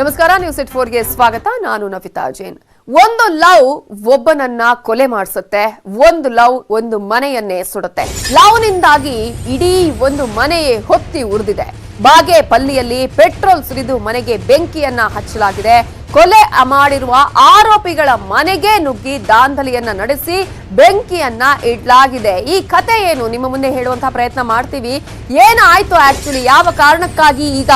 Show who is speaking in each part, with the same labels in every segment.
Speaker 1: ನಮಸ್ಕಾರ news it ಫೋರ್ಗೆ ಸ್ವಾಗತ. ನಾನು ನವಿತಾ ಜೈನ್. ಒಂದು ಲವ್ ಒಬ್ಬನನ್ನ ಕೊಲೆ ಮಾಡಿಸುತ್ತೆ. ಒಂದು ಲವ್ ಒಂದು ಮನೆಯನ್ನೇ ಸುಡುತ್ತೆ. ಲವ್ನಿಂದಾಗಿ ಇಡೀ ಒಂದು ಮನೆಯೇ ಹೊತ್ತಿ ಉರಿದಿದೆ. ಬಾಗೆ ಪಲ್ಲಿಯಲ್ಲಿ ಪೆಟ್ರೋಲ್ ಸುರಿದು ಮನೆಗೆ ಬೆಂಕಿಯನ್ನ ಹಚ್ಚಲಾಗಿದೆ. ಕೊಲೆ ಮಾಡಿರುವ ಆರೋಪಿಗಳ ಮನೆಗೆ ನುಗ್ಗಿ ದಾಂಧಲಿಯನ್ನ ನಡೆಸಿ ಬೆಂಕಿಯನ್ನ ಇಡ್ಲಾಗಿದೆ. ಈ ಕತೆ ಏನು? ನಿಮ್ಮ ಮುಂದೆ ಹೇಳುವಂತಹ ಪ್ರಯತ್ನ ಮಾಡ್ತೀವಿ. ಏನಾಯ್ತು ಆಕ್ಚುಲಿ ಯಾವ ಕಾರಣಕ್ಕಾಗಿ ಈಗ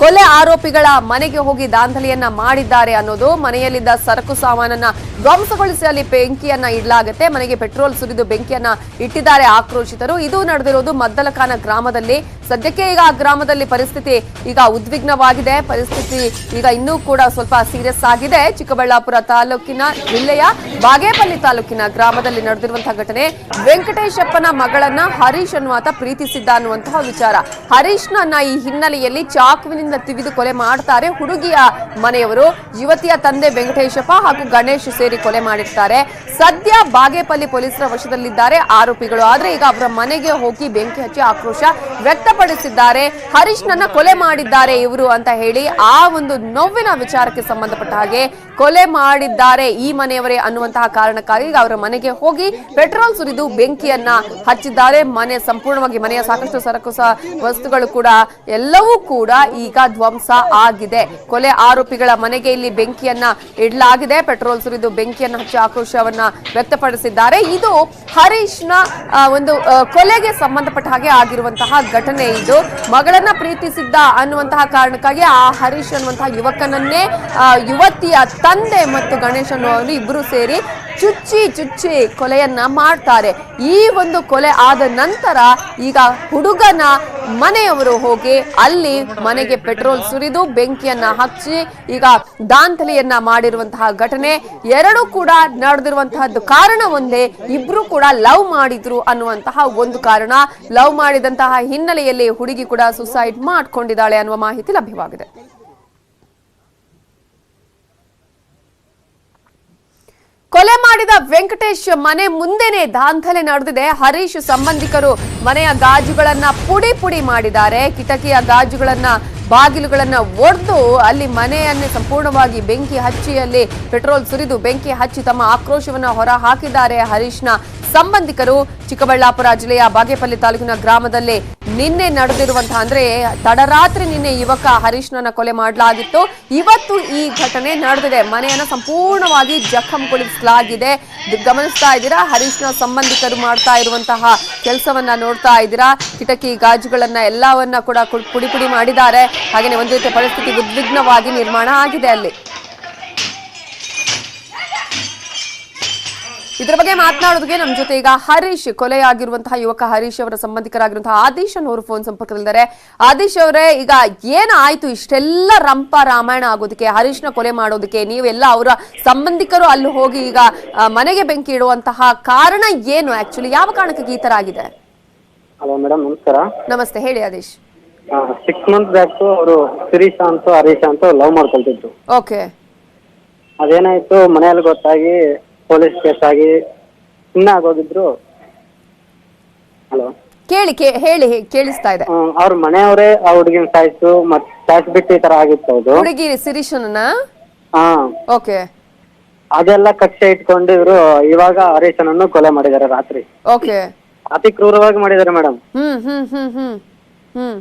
Speaker 1: ಕೊಲೆ ಆರೋಪಿಗಳ ಮನೆಗೆ ಹೋಗಿ ದಾಂಧಲಿಯನ್ನ ಮಾಡಿದ್ದಾರೆ ಅನ್ನೋದು? ಮನೆಯಲ್ಲಿದ್ದ ಸರಕು ಸಾಮಾನನ್ನ ಧ್ವಂಸಗೊಳಿಸಿ ಅಲ್ಲಿ ಬೆಂಕಿಯನ್ನ ಇಡ್ಲಾಗುತ್ತೆ. ಮನೆಗೆ ಪೆಟ್ರೋಲ್ ಸುರಿದು ಬೆಂಕಿಯನ್ನ ಇಟ್ಟಿದ್ದಾರೆ ಆಕ್ರೋಶಿತರು. ಇದು ನಡೆದಿರೋದು ಮದ್ದಲಕಾನ ಗ್ರಾಮದಲ್ಲಿ. ಸದ್ಯಕ್ಕೆ ಈಗ ಆ ಗ್ರಾಮದಲ್ಲಿ ಪರಿಸ್ಥಿತಿ ಈಗ ಉದ್ವಿಗ್ನವಾಗಿದೆ. ಪರಿಸ್ಥಿತಿ ಈಗ ಇನ್ನೂ ಕೂಡ ಸ್ವಲ್ಪ ಸೀರಿಯಸ್ ಆಗಿದೆ. ಚಿಕ್ಕಬಳ್ಳಾಪುರ ತಾಲೂಕಿನ ಜಿಲ್ಲೆಯ ಬಾಗೇಪಲ್ಲಿ ತಾಲೂಕಿನ ಗ್ರಾಮದಲ್ಲಿ ನಡೆದಿರುವಂತಹ ಘಟನೆ. ವೆಂಕಟೇಶಪ್ಪನ ಮಗಳನ್ನ ಹರೀಶ್ ಅನ್ನುವಾತ ಪ್ರೀತಿಸಿದ್ದ ಅನ್ನುವಂತಹ ವಿಚಾರ. ಹರೀಶ್ನನ್ನ ಈ ಹಿನ್ನೆಲೆಯಲ್ಲಿ ಚಾಕುವಿನಿಂದ ತಿವಿದು ಕೊಲೆ ಮಾಡ್ತಾರೆ ಹುಡುಗಿಯ ಮನೆಯವರು. ಯುವತಿಯ ತಂದೆ ವೆಂಕಟೇಶಪ್ಪ ಹಾಗೂ ಗಣೇಶ್ ಸೇರಿ ಕೊಲೆ ಮಾಡಿರ್ತಾರೆ. ಸದ್ಯ ಬಾಗೇಪಲ್ಲಿ ಪೊಲೀಸರ ವಶದಲ್ಲಿದ್ದಾರೆ ಆರೋಪಿಗಳು. ಆದ್ರೆ ಈಗ ಅವರ ಮನೆಗೆ ಹೋಗಿ ಬೆಂಕಿ ಹಚ್ಚಿ ಆಕ್ರೋಶ ವ್ಯಕ್ತಪಡಿಸಿದ್ದಾರೆ. ಹರೀಶ್ನನ್ನ ಕೊಲೆ ಮಾಡಿದ್ದಾರೆ ಇವರು ಅಂತ ಹೇಳಿ ಆ ಒಂದು ನೋವಿನ ವಿಚಾರಕ್ಕೆ ಸಂಬಂಧಪಟ್ಟ ಹಾಗೆ ಕೊಲೆ ಮಾಡಿದ್ದಾರೆ ಈ ಮನೆಯವರೇ ಅನ್ನುವಂತಹ ಕಾರಣಕ್ಕಾಗಿ ಅವರ ಮನೆಗೆ ಹೋಗಿ ಪೆಟ್ರೋಲ್ ಸುರಿದು ಬೆಂಕಿಯನ್ನ ಹಚ್ಚಿದ್ದಾರೆ. ಮನೆ ಸಂಪೂರ್ಣವಾಗಿ ಮನೆಯ ಸಾಕಷ್ಟು ಸರಕು ವಸ್ತುಗಳು ಕೂಡ ಎಲ್ಲವೂ ಕೂಡ ಈಗ ಧ್ವಂಸ ಆಗಿದೆ. ಕೊಲೆ ಆರೋಪಿಗಳ ಮನೆಗೆ ಇಲ್ಲಿ ಬೆಂಕಿಯನ್ನ ಇಡಲಾಗಿದೆ. ಪೆಟ್ರೋಲ್ ಸುರಿದು ಬೆಂಕಿಯನ್ನ ಹಚ್ಚಿ ಆಕ್ರೋಶವನ್ನ ವ್ಯಕ್ತಪಡಿಸಿದ್ದಾರೆ. ಇದು ಹರೀಶ್ನ ಒಂದು ಕೊಲೆಗೆ ಸಂಬಂಧಪಟ್ಟ ಹಾಗೆ ಆಗಿರುವಂತಹ ಘಟನೆ ಇದು. ಮಗಳನ್ನ ಪ್ರೀತಿಸಿದ್ದ ಅನ್ನುವಂತಹ ಕಾರಣಕ್ಕಾಗಿ ಆ ಹರೀಶ್ ಅನ್ನುವಂತಹ ಯುವಕನನ್ನೇ ಯುವತಿಯ ತಂದೆ ಮತ್ತು ಗಣೇಶ್ ಅನ್ನುವರು ಇಬ್ಬರು ಸೇರಿ ಚುಚ್ಚಿ ಚುಚ್ಚಿ ಕೊಲೆಯನ್ನ ಮಾಡ್ತಾರೆ. ಈ ಒಂದು ಕೊಲೆ ಆದ ನಂತರ ಈಗ ಹುಡುಗನ ಮನೆಯವರು ಹೋಗಿ ಅಲ್ಲಿ ಮನೆಗೆ ಪೆಟ್ರೋಲ್ ಸುರಿದು ಬೆಂಕಿಯನ್ನ ಹಚ್ಚಿ ಈಗ ದಾಂಧಲೆಯನ್ನ ಮಾಡಿರುವಂತಹ ಘಟನೆ ಎರಡು ಕೂಡ ನಡೆದಿರುವಂತಹದ್ದು ಕಾರಣ ಒಂದೇ, ಇಬ್ರು ಕೂಡ ಲವ್ ಮಾಡಿದ್ರು ಅನ್ನುವಂತಹ ಒಂದು ಕಾರಣ. ಲವ್ ಮಾಡಿದಂತಹ ಹಿನ್ನೆಲೆಯಲ್ಲಿ ಹುಡುಗಿ ಕೂಡ ಸುಸೈಡ್ ಮಾಡ್ಕೊಂಡಿದ್ದಾಳೆ ಅನ್ನುವ ಮಾಹಿತಿ ಲಭ್ಯವಾಗಿದೆ ಕೊಲೆ ಮಾಡಿದ ವೆಂಕಟೇಶ್ ಮನೆ ಮುಂದೆನೆ ದಾಂಧಲೆ ನಡೆದಿದೆ. ಹರೀಶ್ ಸಂಬಂಧಿಕರು ಮನೆಯ ಗಾಜುಗಳನ್ನ ಪುಡಿ ಪುಡಿ ಮಾಡಿದ್ದಾರೆ. ಕಿಟಕಿಯ ಗಾಜುಗಳನ್ನ, ಬಾಗಿಲುಗಳನ್ನ ಒಡೆದು ಅಲ್ಲಿ ಮನೆಯನ್ನೇ ಸಂಪೂರ್ಣವಾಗಿ ಬೆಂಕಿ ಹಚ್ಚಿ ಅಲ್ಲಿ ಪೆಟ್ರೋಲ್ ಸುರಿದು ಬೆಂಕಿ ಹಚ್ಚಿ ತಮ್ಮ ಆಕ್ರೋಶವನ್ನ ಹೊರ ಹಾಕಿದ್ದಾರೆ ಹರೀಶ್ನ ಸಂಬಂಧಿಕರು. ಚಿಕ್ಕಬಳ್ಳಾಪುರ ಜಿಲ್ಲೆಯ ಬಾಗೇಪಲ್ಲಿ ತಾಲೂಕಿನ ಗ್ರಾಮದಲ್ಲಿ ನಿನ್ನೆ ನಡೆದಿರುವಂತಹ ಅಂದ್ರೆ ತಡರಾತ್ರಿ ನಿನ್ನೆ ಯುವಕ ಹರೀಶ್ನನ್ನ ಕೊಲೆ ಮಾಡಲಾಗಿತ್ತು. ಇವತ್ತು ಈ ಘಟನೆ ನಡೆದಿದೆ. ಮನೆಯನ್ನ ಸಂಪೂರ್ಣವಾಗಿ ಜಖಂಗೊಳಿಸಲಾಗಿದೆ ಗಮನಿಸ್ತಾ ಇದ್ದೀರಾ? ಹರೀಶ್ನ ಸಂಬಂಧಿಕರು ಮಾಡ್ತಾ ಇರುವಂತಹ ಕೆಲಸವನ್ನ ನೋಡ್ತಾ ಇದ್ದೀರಾ? ಕಿಟಕಿ ಗಾಜುಗಳನ್ನ ಎಲ್ಲವನ್ನ ಕೂಡ ಕುಡಿ ಪುಡಿ ಪುಡಿ ಮಾಡಿದ್ದಾರೆ. ಹಾಗೆಯೇ ಒಂದು ರೀತಿಯ ಪರಿಸ್ಥಿತಿ ಉದ್ವಿಗ್ನವಾಗಿ ನಿರ್ಮಾಣ ಆಗಿದೆ ಅಲ್ಲಿ. ಇದರ ಬಗ್ಗೆ ಮಾತನಾಡೋದಕ್ಕೆ ನಮ್ಮ ಜೊತೆ ಈಗ ಹರೀಶ್ ಕೊಲೆಯಾಗಿರುವಂತಹ ಯುವಕ ಹರೀಶ್ ಅವರ ಸಂಬಂಧಿಕರಾಗಿರುವಂತಹ ಆದೀಶ್ ಅನ್ನೋರು ಫೋನ್ ಸಂಪರ್ಕದಲ್ಲಿದ್ದಾರೆ. ಆದೀಶ್ ಅವರೇ ಈಗ ಏನಾಯ್ತು ಇಷ್ಟೆಲ್ಲ ರಂಪ ರಾಮಾಯಣ ಆಗೋದಕ್ಕೆ ಹರೀಶ್ನ ಕೊಲೆ ಮಾಡೋದಕ್ಕೆ ನೀವೆಲ್ಲ ಅವರ ಸಂಬಂಧಿಕರು ಅಲ್ಲಿ ಹೋಗಿ ಈಗ ಮನೆಗೆ ಬೆಂಕಿ ಇಡುವಂತಹ ಕಾರಣ ಏನು ಆಕ್ಚುಲಿ ಯಾವ ಕಾರಣಕ್ಕೆ ಈ ತರ ಆಗಿದೆ?
Speaker 2: ಹಲೋ ಮೇಡಮ್ ನಮಸ್ಕಾರ.
Speaker 1: ನಮಸ್ತೆ ಹೇಳಿ ಆದೀಶ್.
Speaker 2: ಸಿಕ್ಸ್ ಮಂತ್ ಬ್ಯಾಕ್ ಅವರು ಶಿರೀಶ್ ಅಂತ ಹರೀಶ್ ಅಂತ ಲವ್ ಮಾಡ್ಕೊಳ್ತಿದ್ರು.
Speaker 1: ಓಕೆ
Speaker 2: ಅದೇನಾಯ್ತು? ಮನೆಯಲ್ಲಿ ಗೊತ್ತಾಗಿ ಪೊಲೀಸ್ ಕೇಸ್ ಆಗಿ ಸುಮ್ಮನೆ ಆಗೋಗಿದ್ರು ಹಲೋ.
Speaker 1: ಕೇಳಿ ಕೇ- ಹೇಳಿ ಹೇ- ಕೇಳಿಸ್ತಾ ಇದೆ.
Speaker 2: ಅವ್ರ ಮನೆಯವರೇ ಆ ಹುಡುಗಿನ ಸಾಯ್ತು ಮತ್ ಸಾಯಿಸ್ಬಿಟ್ಟು ಈ ತರ ಆಗಿತ್ತು ಅದು
Speaker 1: ಹುಡುಗಿ ಸಿರೀಶನ
Speaker 2: ಹಾ.
Speaker 1: ಓಕೆ.
Speaker 2: ಅದೆಲ್ಲ ಕಕ್ಷೆ ಇಟ್ಕೊಂಡು ಇವರು ಇವಾಗ ಹರೀಶನನ್ನು ಕೊಲೆ ಮಾಡಿದ್ದಾರೆ ರಾತ್ರಿ.
Speaker 1: ಓಕೆ.
Speaker 2: ಅತಿ ಕ್ರೂರವಾಗಿ ಮಾಡಿದ್ದಾರೆ ಮೇಡಮ್.
Speaker 1: ಹ್ಮ್ ಹ್ಮ್ ಹ್ಮ್ ಹ್ಮ್ ಹ್ಮ್.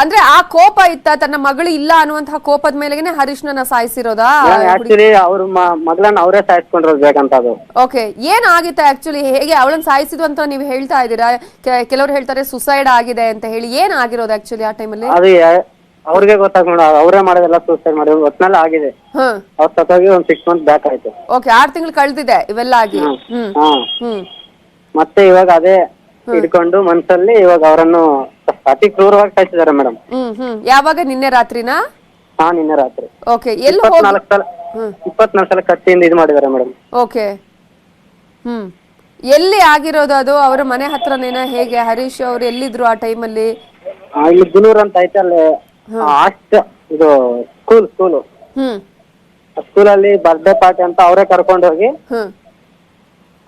Speaker 1: ಅಂದ್ರೆ ಆ ಕೋಪ ಇತ್ತ? ತನ್ನ ಮಗಳು ಇಲ್ಲ ಅನ್ನುವಂತಹ ಕೋಪದ ಮೇಲೆ ಹರೀಶ್ನ ಸಾಯಿಸಿರೋದಾ?
Speaker 2: ಆಕ್ಚುಲಿ ಅವ್ರ ಮಗಳನ್ನ ಅವರೇ ಸಾಯಿಸ್ಕೊಂಡಿರೋದು ಬೇಕಂತ ಅದು.
Speaker 1: ಓಕೆ ಏನಾಗಿತ್ತ ಆಕ್ಚುಲಿ ಹೇಗೆ ಅವಳನ್ನ ಸಾಯಿಸಿದ್ವು ಅಂತ ನೀವು ಹೇಳ್ತಾ ಇದ್ದೀರಾ? ಕೆಲವರು ಹೇಳ್ತಾರೆ ಸುಸೈಡ್ ಆಗಿದೆ ಅಂತ ಹೇಳಿ. ಏನ್ ಆಗಿರೋದು ಆಕ್ಚುಲಿ ಆ ಟೈಮಲ್ಲಿ
Speaker 2: ಅದು ಅವ್ರಿಗೆ ಗೊತ್ತಾಗ ಅವರೇ ಮಾಡೋದೆಲ್ಲ ಸೂಸೈಡ್ ಮಾಡಿದ್ರು ಒಟ್ನಲ್ಲಿ ಆಗಿದೆ. ಅವ್ರ ಸತ್ತೋಗಿ ಒಂದ್ ಸಿಕ್ಸ್ ಮಂತ್ ಬ್ಯಾಕ್ ಆಯ್ತು.
Speaker 1: ಓಕೆ ಆರ್ ತಿಂಗಳು ಕಳ್ದಿದೆ ಇವೆಲ್ಲ ಆಗಿ. ಹ್ಮ್.
Speaker 2: ಹಾ.
Speaker 1: ಹ್ಮ್.
Speaker 2: ಮತ್ತೆ ಇವಾಗ ಅದೇ ಹಿಡ್ಕೊಂಡು ಮನ್ಸಲ್ಲಿ ಇವಾಗ ಅವರನ್ನು ಅತಿ ಕ್ರೂರವಾಗಿ ಸಾಯಿಸಿದ್ದಾರೆ ಮೇಡಮ್.
Speaker 1: ಹ್ಮ್ ಹ್ಮ್. ಯಾವಾಗ ನಿನ್ನೆ ರಾತ್ರಿನಾ?
Speaker 2: ಹಾ ನಿನ್ನೆ ರಾತ್ರಿ.
Speaker 1: ಓಕೆ ಎಲ್ಲಿ ಹೋಗಿ
Speaker 2: ಇಪ್ಪತ್ನಾಲ್ಕು ಸಲ ಇಪ್ಪತ್ನಾಲ್ಕು ಸಲ ಕತ್ತಿಯಿಂದ ಇದು ಮಾಡಿದ್ದಾರೆ ಮೇಡಮ್.
Speaker 1: ಓಕೆ ಹ್ಮ್. ಎಲ್ಲಿ ಆಗಿರೋದು ಅದು? ಅವರ ಮನೆ ಹತ್ರನೇನಾ? ಹೇಗೆ? ಹರೀಶ್ ಅವರು ಎಲ್ಲಿದ್ರು ಆ ಟೈಮಲ್ಲಿ?
Speaker 2: ಇಲ್ಲಿ ಗುನೂರ್ ಅಂತ ಐತೆ ಅಲ್ಲಿ ಅಷ್ಟ ಇದು ಸ್ಕೂಲ್ ಸ್ಕೂಲು
Speaker 1: ಹ್ಮ್.
Speaker 2: ಸ್ಕೂಲಲ್ಲಿ ಬರ್ಡೇ ಪಾರ್ಟಿ ಅಂತ ಅವರೇ ಕರ್ಕೊಂಡು ಹೋಗಿ
Speaker 1: ಹ್ಮ್.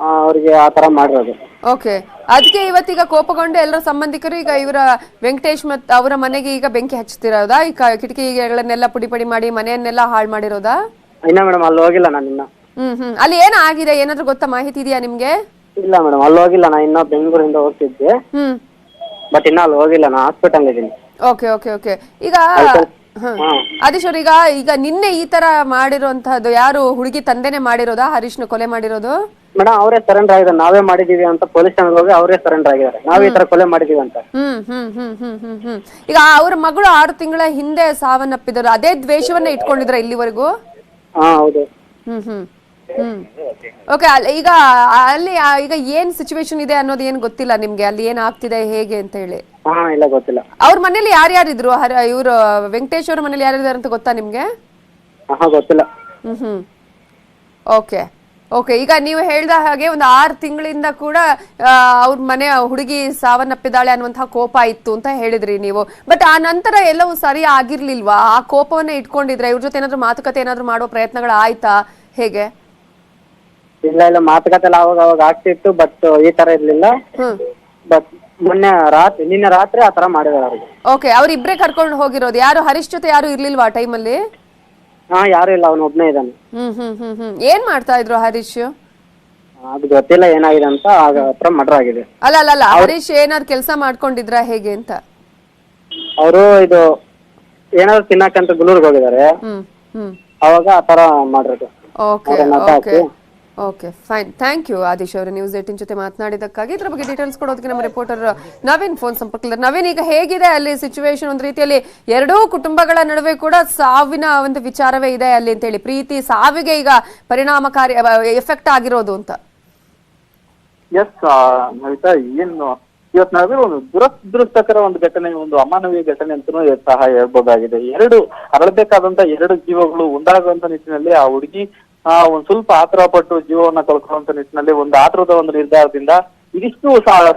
Speaker 2: ಅವ್ರಿಗೆ ಆ ತರ ಮಾಡಿರೋದು.
Speaker 1: ಓಕೆ ಅದಕ್ಕೆ ಇವತ್ತೀಗ ಕೋಪಗೊಂಡು ಎಲ್ಲರ ಸಂಬಂಧಿಕರು ಈಗ ಇವರ ವೆಂಕಟೇಶ್ ಮತ್ ಅವರ ಮನೆಗೆ ಈಗ ಬೆಂಕಿ ಹಚ್ಚುತ್ತಿರೋದಾ? ಈ ಕ- ಕಿಟಕಿಗಳನ್ನೆಲ್ಲ ಪುಡಿ ಪುಡಿ ಮಾಡಿ ಮನೆಯನ್ನೆಲ್ಲ ಹಾಳು ಮಾಡಿರೋದಾ?
Speaker 2: ಇನ್ನ ಮೇಡಮ್ ಅಲ್ಲಿ ಹೋಗಿಲ್ಲ ನಾನು ಇನ್ನ.
Speaker 1: ಹ್ಮ್ ಹ್ಮ್. ಅಲ್ಲಿ ಏನಾಗಿದೆ ಏನಾದ್ರೂ ಗೊತ್ತಾ ಮಾಹಿತಿ ಇದೆಯಾ ನಿಮ್ಗೆ?
Speaker 2: ಇಲ್ಲ ಮೇಡಮ್ ಅಲ್ಲಿ ಹೋಗಿಲ್ಲ. ನಾ ಇನ್ನ ಬೆಂಗಳೂರಿಂದ ಹೋಗ್ತಿದ್ದೆ.
Speaker 1: ಹ್ಮ್.
Speaker 2: ಬಟ್ ಇನ್ನ ಅಲ್ಲಿ ಹೋಗಿಲ್ಲ. ನಾ ಹಾಸ್ಪಿಟಲ್ ಇದ್ದೀನಿ
Speaker 1: ಓಕೆ ಓಕೆ ಓಕೆ ಈಗ ಹ. ಆದಿಶ್ವರ್ ಈಗ ಈಗ ನಿನ್ನೆ ಈ ತರ ಮಾಡಿರುವಂತಹದ್ದು ಯಾರು ಹುಡುಗಿ ತಂದೆನೆ ಮಾಡಿರೋದಾ? ಹರೀಶ್ನ ಕೊಲೆ ಮಾಡಿರೋದು?
Speaker 2: ಮೇಡಮ್ ಅವರೇ ಸರೆಂಡರ್ ಆಗಿದೆ ನಾವೇ ಮಾಡಿದೀವಿ ಅಂತ ಪೊಲೀಸ್ ಠಾಣೆಗೆ ಹೋಗಿ ಅವರೇ ಸರೆಂಡರ್ ಆಗಿದ್ದಾರೆ. ನಾವ್ ಈ ತರ ಕೊಲೆ ಮಾಡಿದೀವಿ ಅಂತ.
Speaker 1: ಹ್ಮ್ ಹ್ಮ್ ಹ್ಮ್ ಹ್ಮ್ ಹ್ಮ್ ಹ್ಮ್ ಈಗ ಅವ್ರ ಮಗಳು ಆರು ತಿಂಗಳ ಹಿಂದೆ ಸಾವನ್ನಪ್ಪಿದ್ರು ಅದೇ ದ್ವೇಷವನ್ನ ಇಟ್ಕೊಂಡಿದ್ರ ಇಲ್ಲಿವರೆಗೂ?
Speaker 2: ಹಾ ಹೌದು.
Speaker 1: ಹ್ಮ್ ಹ್ಮ್ ಹ್ಮ್. ಓಕೆ ಈಗ ಅಲ್ಲಿ ಆ, ಈಗ ಏನ್ ಸಿಚುವೇಶನ್ ಇದೆ ಅನ್ನೋದು ಏನ್ ಗೊತ್ತಿಲ್ಲ ನಿಮ್ಗೆ? ಅಲ್ಲಿ ಏನ್ ಆಗ್ತಿದೆ ಹೇಗೆ ಅಂತ ಹೇಳಿ.
Speaker 2: ಹಾ ಇಲ್ಲ ಗೊತ್ತಿಲ್ಲ.
Speaker 1: ಅವ್ರ ಮನೇಲಿ ಯಾರ್ಯಾರಿದ್ರು? ಹರ ಇವರು ವೆಂಕಟೇಶ್ ಅವ್ರ ಮನೇಲಿ ಯಾರ್ಯಾರು ಅಂತ ಗೊತ್ತಾ ನಿಮ್ಗೆ?
Speaker 2: ಹಾ ಗೊತ್ತಿಲ್ಲ.
Speaker 1: ಹ್ಮ್ ಹ್ಮ್. ಓಕೆ ಓಕೆ ಈಗ ನೀವು ಹೇಳ್ದ ಹಾಗೆ ಒಂದು ಆರು ತಿಂಗಳಿಂದ ಕೂಡ ಅವ್ರ ಮನೆ ಹುಡುಗಿ ಸಾವನ್ನಪ್ಪಿದಾಳೆ ಅನ್ನುವಂತಹ ಕೋಪ ಇತ್ತು ಅಂತ ಹೇಳಿದ್ರಿ ನೀವು. ಬಟ್ ಆ ನಂತರ ಎಲ್ಲವೂ ಸರಿ ಆಗಿರ್ಲಿಲ್ವಾ? ಆ ಕೋಪವನ್ನ ಇಟ್ಕೊಂಡಿದ್ರೆ ಇವ್ರ ಜೊತೆ ಏನಾದ್ರು ಮಾತುಕತೆ ಏನಾದ್ರು ಮಾಡೋ ಪ್ರಯತ್ನಗಳು ಆಯ್ತಾ? ಹೇಗೆ?
Speaker 2: ಇಲ್ಲ ಇಲ್ಲ ಮಾತುಕತೆ ಎಲ್ಲ ಅವಾಗ ಅವಾಗ ಆಗ್ತಿತ್ತು ಬಟ್ ಈ ತರ ಇರ್ಲಿಲ್ಲ.
Speaker 1: ಹ್ಮ್.
Speaker 2: ಬಟ್ ಮೊನ್ನೆ ರಾತ್ರಿ ನಿನ್ನೆ ರಾತ್ರಿ ಆ ತರ ಮಾಡಿದಾರೆ ಅವ್ರಿಗೆ
Speaker 1: ಓಕೆ ಅವ್ರಿಬ್ರೇ ಕರ್ಕೊಂಡು ಹೋಗಿರೋದು. ಯಾರು ಹರೀಶ್ ಜೊತೆ ಯಾರು ಇರ್ಲಿಲ್ವಾ ಆ ಟೈಮಲ್ಲಿ
Speaker 2: ಹಾ ಯಾರು ಇಲ್ಲ ಅವನು ಒಬ್ನೇ ಇದ್ದಾನೆ.
Speaker 1: ಹ್ಮ್ ಹ್ಮ್ ಹ್ಮ್ ಹ್ಮ್. ಏನ್ ಮಾಡ್ತಾ ಇದ್ರು ಹರೀಶ್?
Speaker 2: ಅದು ಗೊತ್ತಿಲ್ಲ ಏನಾಗಿದೆ ಅಂತ ಆಗ ಹತ್ರ ಮರ್ಡರ್ ಆಗಿದೆ.
Speaker 1: ಅಲ್ಲ ಅಲ್ಲ ಅಲ್ಲ ಹರೀಶ್ ಏನಾದ್ರು ಕೆಲಸ ಮಾಡ್ಕೊಂಡಿದ್ರ ಹೇಗೆ ಅಂತ?
Speaker 2: ಅವರು ಇದು ಏನಾದ್ರು ತಿನ್ನಕ್ಕಂತ ಗುಲೂರ್ಗ್ ಹೋಗಿದ್ದಾರೆ.
Speaker 1: ಹ್ಮ್ ಹ್ಮ್.
Speaker 2: ಅವಾಗ ಆ ತರ ಮಾಡಿರೋದು.
Speaker 1: ಓಕೆ
Speaker 2: ಅವ್ರನ್ನ
Speaker 1: okay. Okay fine thank you Adesh ಅವರ. ನ್ಯೂಸ್ ಏಟಿನ್ ಜೊತೆ ಮಾತನಾಡಿದಕ್ಕಾಗಿ ಇದ್ರ ಬಗ್ಗೆ ಡೀಟೇಲ್ಸ್ ಕೊಡೋದಕ್ಕೆ ನಮ್ಮ ರಿಪೋರ್ಟರ್ ನವೀನ್ ಫೋನ್ ಸಂಪರ್ಕದಲ್ಲಿ. ನವೀನ್, ಈಗ ಹೇಗಿದೆ ಅಲ್ಲಿ ಸಿಚುವೇಶನ್ ಒಂದು ರೀತಿಯಲ್ಲಿ ಎರಡೂ ಕುಟುಂಬಗಳ ನಡುವೆ ಕೂಡ ಸಾವಿನ ಒಂದು ವಿಚಾರವೇ ಇದೆ ಅಲ್ಲಿ ಅಂತ ಹೇಳಿ. ಪ್ರೀತಿ ಸಾವಿಗೆ ಈಗ ಪರಿಣಾಮಕಾರಿ ಎಫೆಕ್ಟ್ ಆಗಿರೋದು ಅಂತ.
Speaker 3: ಎಸ್ ನವಿತಾ, ಏನು, ಇವತ್ತು ನಾವೇ ಒಂದು ದುರದೃಷ್ಟಕರ ಒಂದು ಘಟನೆ, ಒಂದು ಅಮಾನವೀಯ ಘಟನೆ ಅಂತಲೂ ಸಹ ಹೇಳ್ಬೋದಾಗಿದೆ. ಎರಡು ಅರಳಬೇಕಾದಂತ ಎರಡು ಜೀವಗಳು ಒಂದಾಗುವಂತ ನಿಟ್ಟಿನಲ್ಲಿ ಆ ಹುಡುಗಿ ಆ, ಒಂದ್ ಸ್ವಲ್ಪ ಆತರ ಪಟ್ಟು ಜೀವವನ್ನ ಕಳ್ಕೊಳ್ಳುವಂತ ನಿಟ್ಟಿನಲ್ಲಿ ಒಂದು ಆತುರದ ಒಂದು ನಿರ್ಧಾರದಿಂದ ಇದಿಷ್ಟು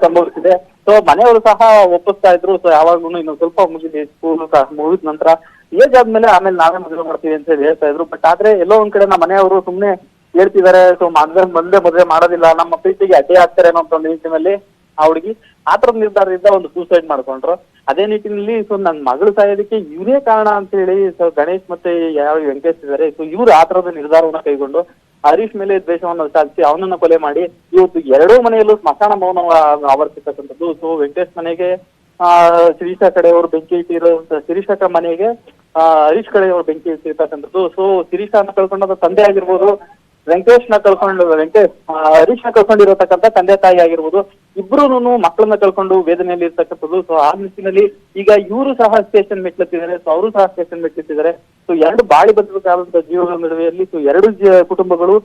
Speaker 3: ಸಂಭವಿಸಿದೆ. ಸೊ ಮನೆಯವರು ಸಹ ಒಪ್ಪಿಸ್ತಾ ಇದ್ರು. ಸೊ ಯಾವಾಗ್ಲೂ ಇನ್ನೊಂದು ಸ್ವಲ್ಪ ಮುಗಿದ ಸ್ಕೂಲ್ ಮುಗಿದ ನಂತರ ಏಜ್ ಆದ್ಮೇಲೆ ಆಮೇಲೆ ನಾವೇ ಮದುವೆ ಮಾಡ್ತೀವಿ ಅಂತ ಹೇಳಿ ಹೇಳ್ತಾ ಇದ್ರು. ಬಟ್ ಆದ್ರೆ ಎಲ್ಲೋ ಒಂದ್ ಕಡೆ ನಮ್ಮ ಮನೆಯವರು ಸುಮ್ನೆ ಹೇಳ್ತಿದ್ದಾರೆ. ಸೊ ಮದ್ವೆ ಮುಂದೆ ಮದುವೆ ಮಾಡೋದಿಲ್ಲ. ನಮ್ಮ ಪ್ರೀತಿಗೆ ಅಡ್ಡಿ ಆಗ್ತಾರೆ ಅನ್ನೋ ಒಂದು ನಿಟ್ಟಿನಲ್ಲಿ ಆ ಹುಡುಗಿ ಆ ತರದ ನಿರ್ಧಾರದಿಂದ ಒಂದು ಸೂಸೈಡ್ ಮಾಡ್ಕೊಂಡ್ರು. ಅದೇ ನಿಟ್ಟಿನಲ್ಲಿ ಸೊ ನನ್ ಮಗಳು ಸಾಯೋದಕ್ಕೆ ಇವರೇ ಕಾರಣ ಅಂತ ಹೇಳಿ ಸೊ ಗಣೇಶ್ ಮತ್ತೆ ಯಾವ ವೆಂಕಟೇಶ್ ಇದ್ದಾರೆ. ಸೊ ಇವ್ರು ಆ ತರದ ನಿರ್ಧಾರವನ್ನ ಕೈಗೊಂಡು ಹರೀಶ್ ಮೇಲೆ ದ್ವೇಷವನ್ನು ಸಾಧಿಸಿ ಅವನನ್ನ ಕೊಲೆ ಮಾಡಿ ಇವತ್ತು ಎರಡೂ ಮನೆಯಲ್ಲೂ ಸ್ಮಶಾನ ಮೌನ ಆವರಿಸಿರ್ತಕ್ಕಂಥದ್ದು. ಸೊ ವೆಂಕಟೇಶ್ ಮನೆಗೆ, ಆ, ಶಿರೀಷಾ ಕಡೆಯವರು ಬೆಂಕಿ ಇಟ್ಟಿರೋ ಕಡೆ ಮನೆಗೆ, ಆ, ಹರೀಶ್ ಕಡೆಯವರು ಬೆಂಕಿ ಇಟ್ಟಿರ್ತಕ್ಕಂಥದ್ದು. ಸೊ ಶಿರೀಷ ಅನ್ನ ಕಳ್ಕೊಂಡಂತ ತಂದೆ ಆಗಿರ್ಬೋದು ವೆಂಕಟೇಶ್ನ ಕಳ್ಕೊಂಡು, ವೆಂಕಟೇಶ್ ಹರೀಶ್ನ ಕಳ್ಕೊಂಡಿರತಕ್ಕಂಥ ತಂದೆ ತಾಯಿ ಆಗಿರ್ಬೋದು ಇಬ್ರು ಮಕ್ಕಳನ್ನ ಕಳ್ಕೊಂಡು ವೇದನೆಯಲ್ಲಿ ಇರ್ತಕ್ಕಂಥದ್ದು. ಸೊ ಆ ನಿಟ್ಟಿನಲ್ಲಿ ಈಗ ಇವರು ಸಹ ಸ್ಟೇಷನ್ ಮೆಟ್ಲತ್ತಿದ್ದಾರೆ ಸೊ ಅವರು ಸಹ ಸ್ಟೇಷನ್ ಮೆಟ್ಲತ್ತಿದ್ದಾರೆ ಸೊ ಎರಡು ಬಾಳಿ ಬದಲಾದಂತಹ ಜೀವಗಳ ನಡುವೆಯಲ್ಲಿ ಸೊ ಎರಡು ಕುಟುಂಬಗಳು,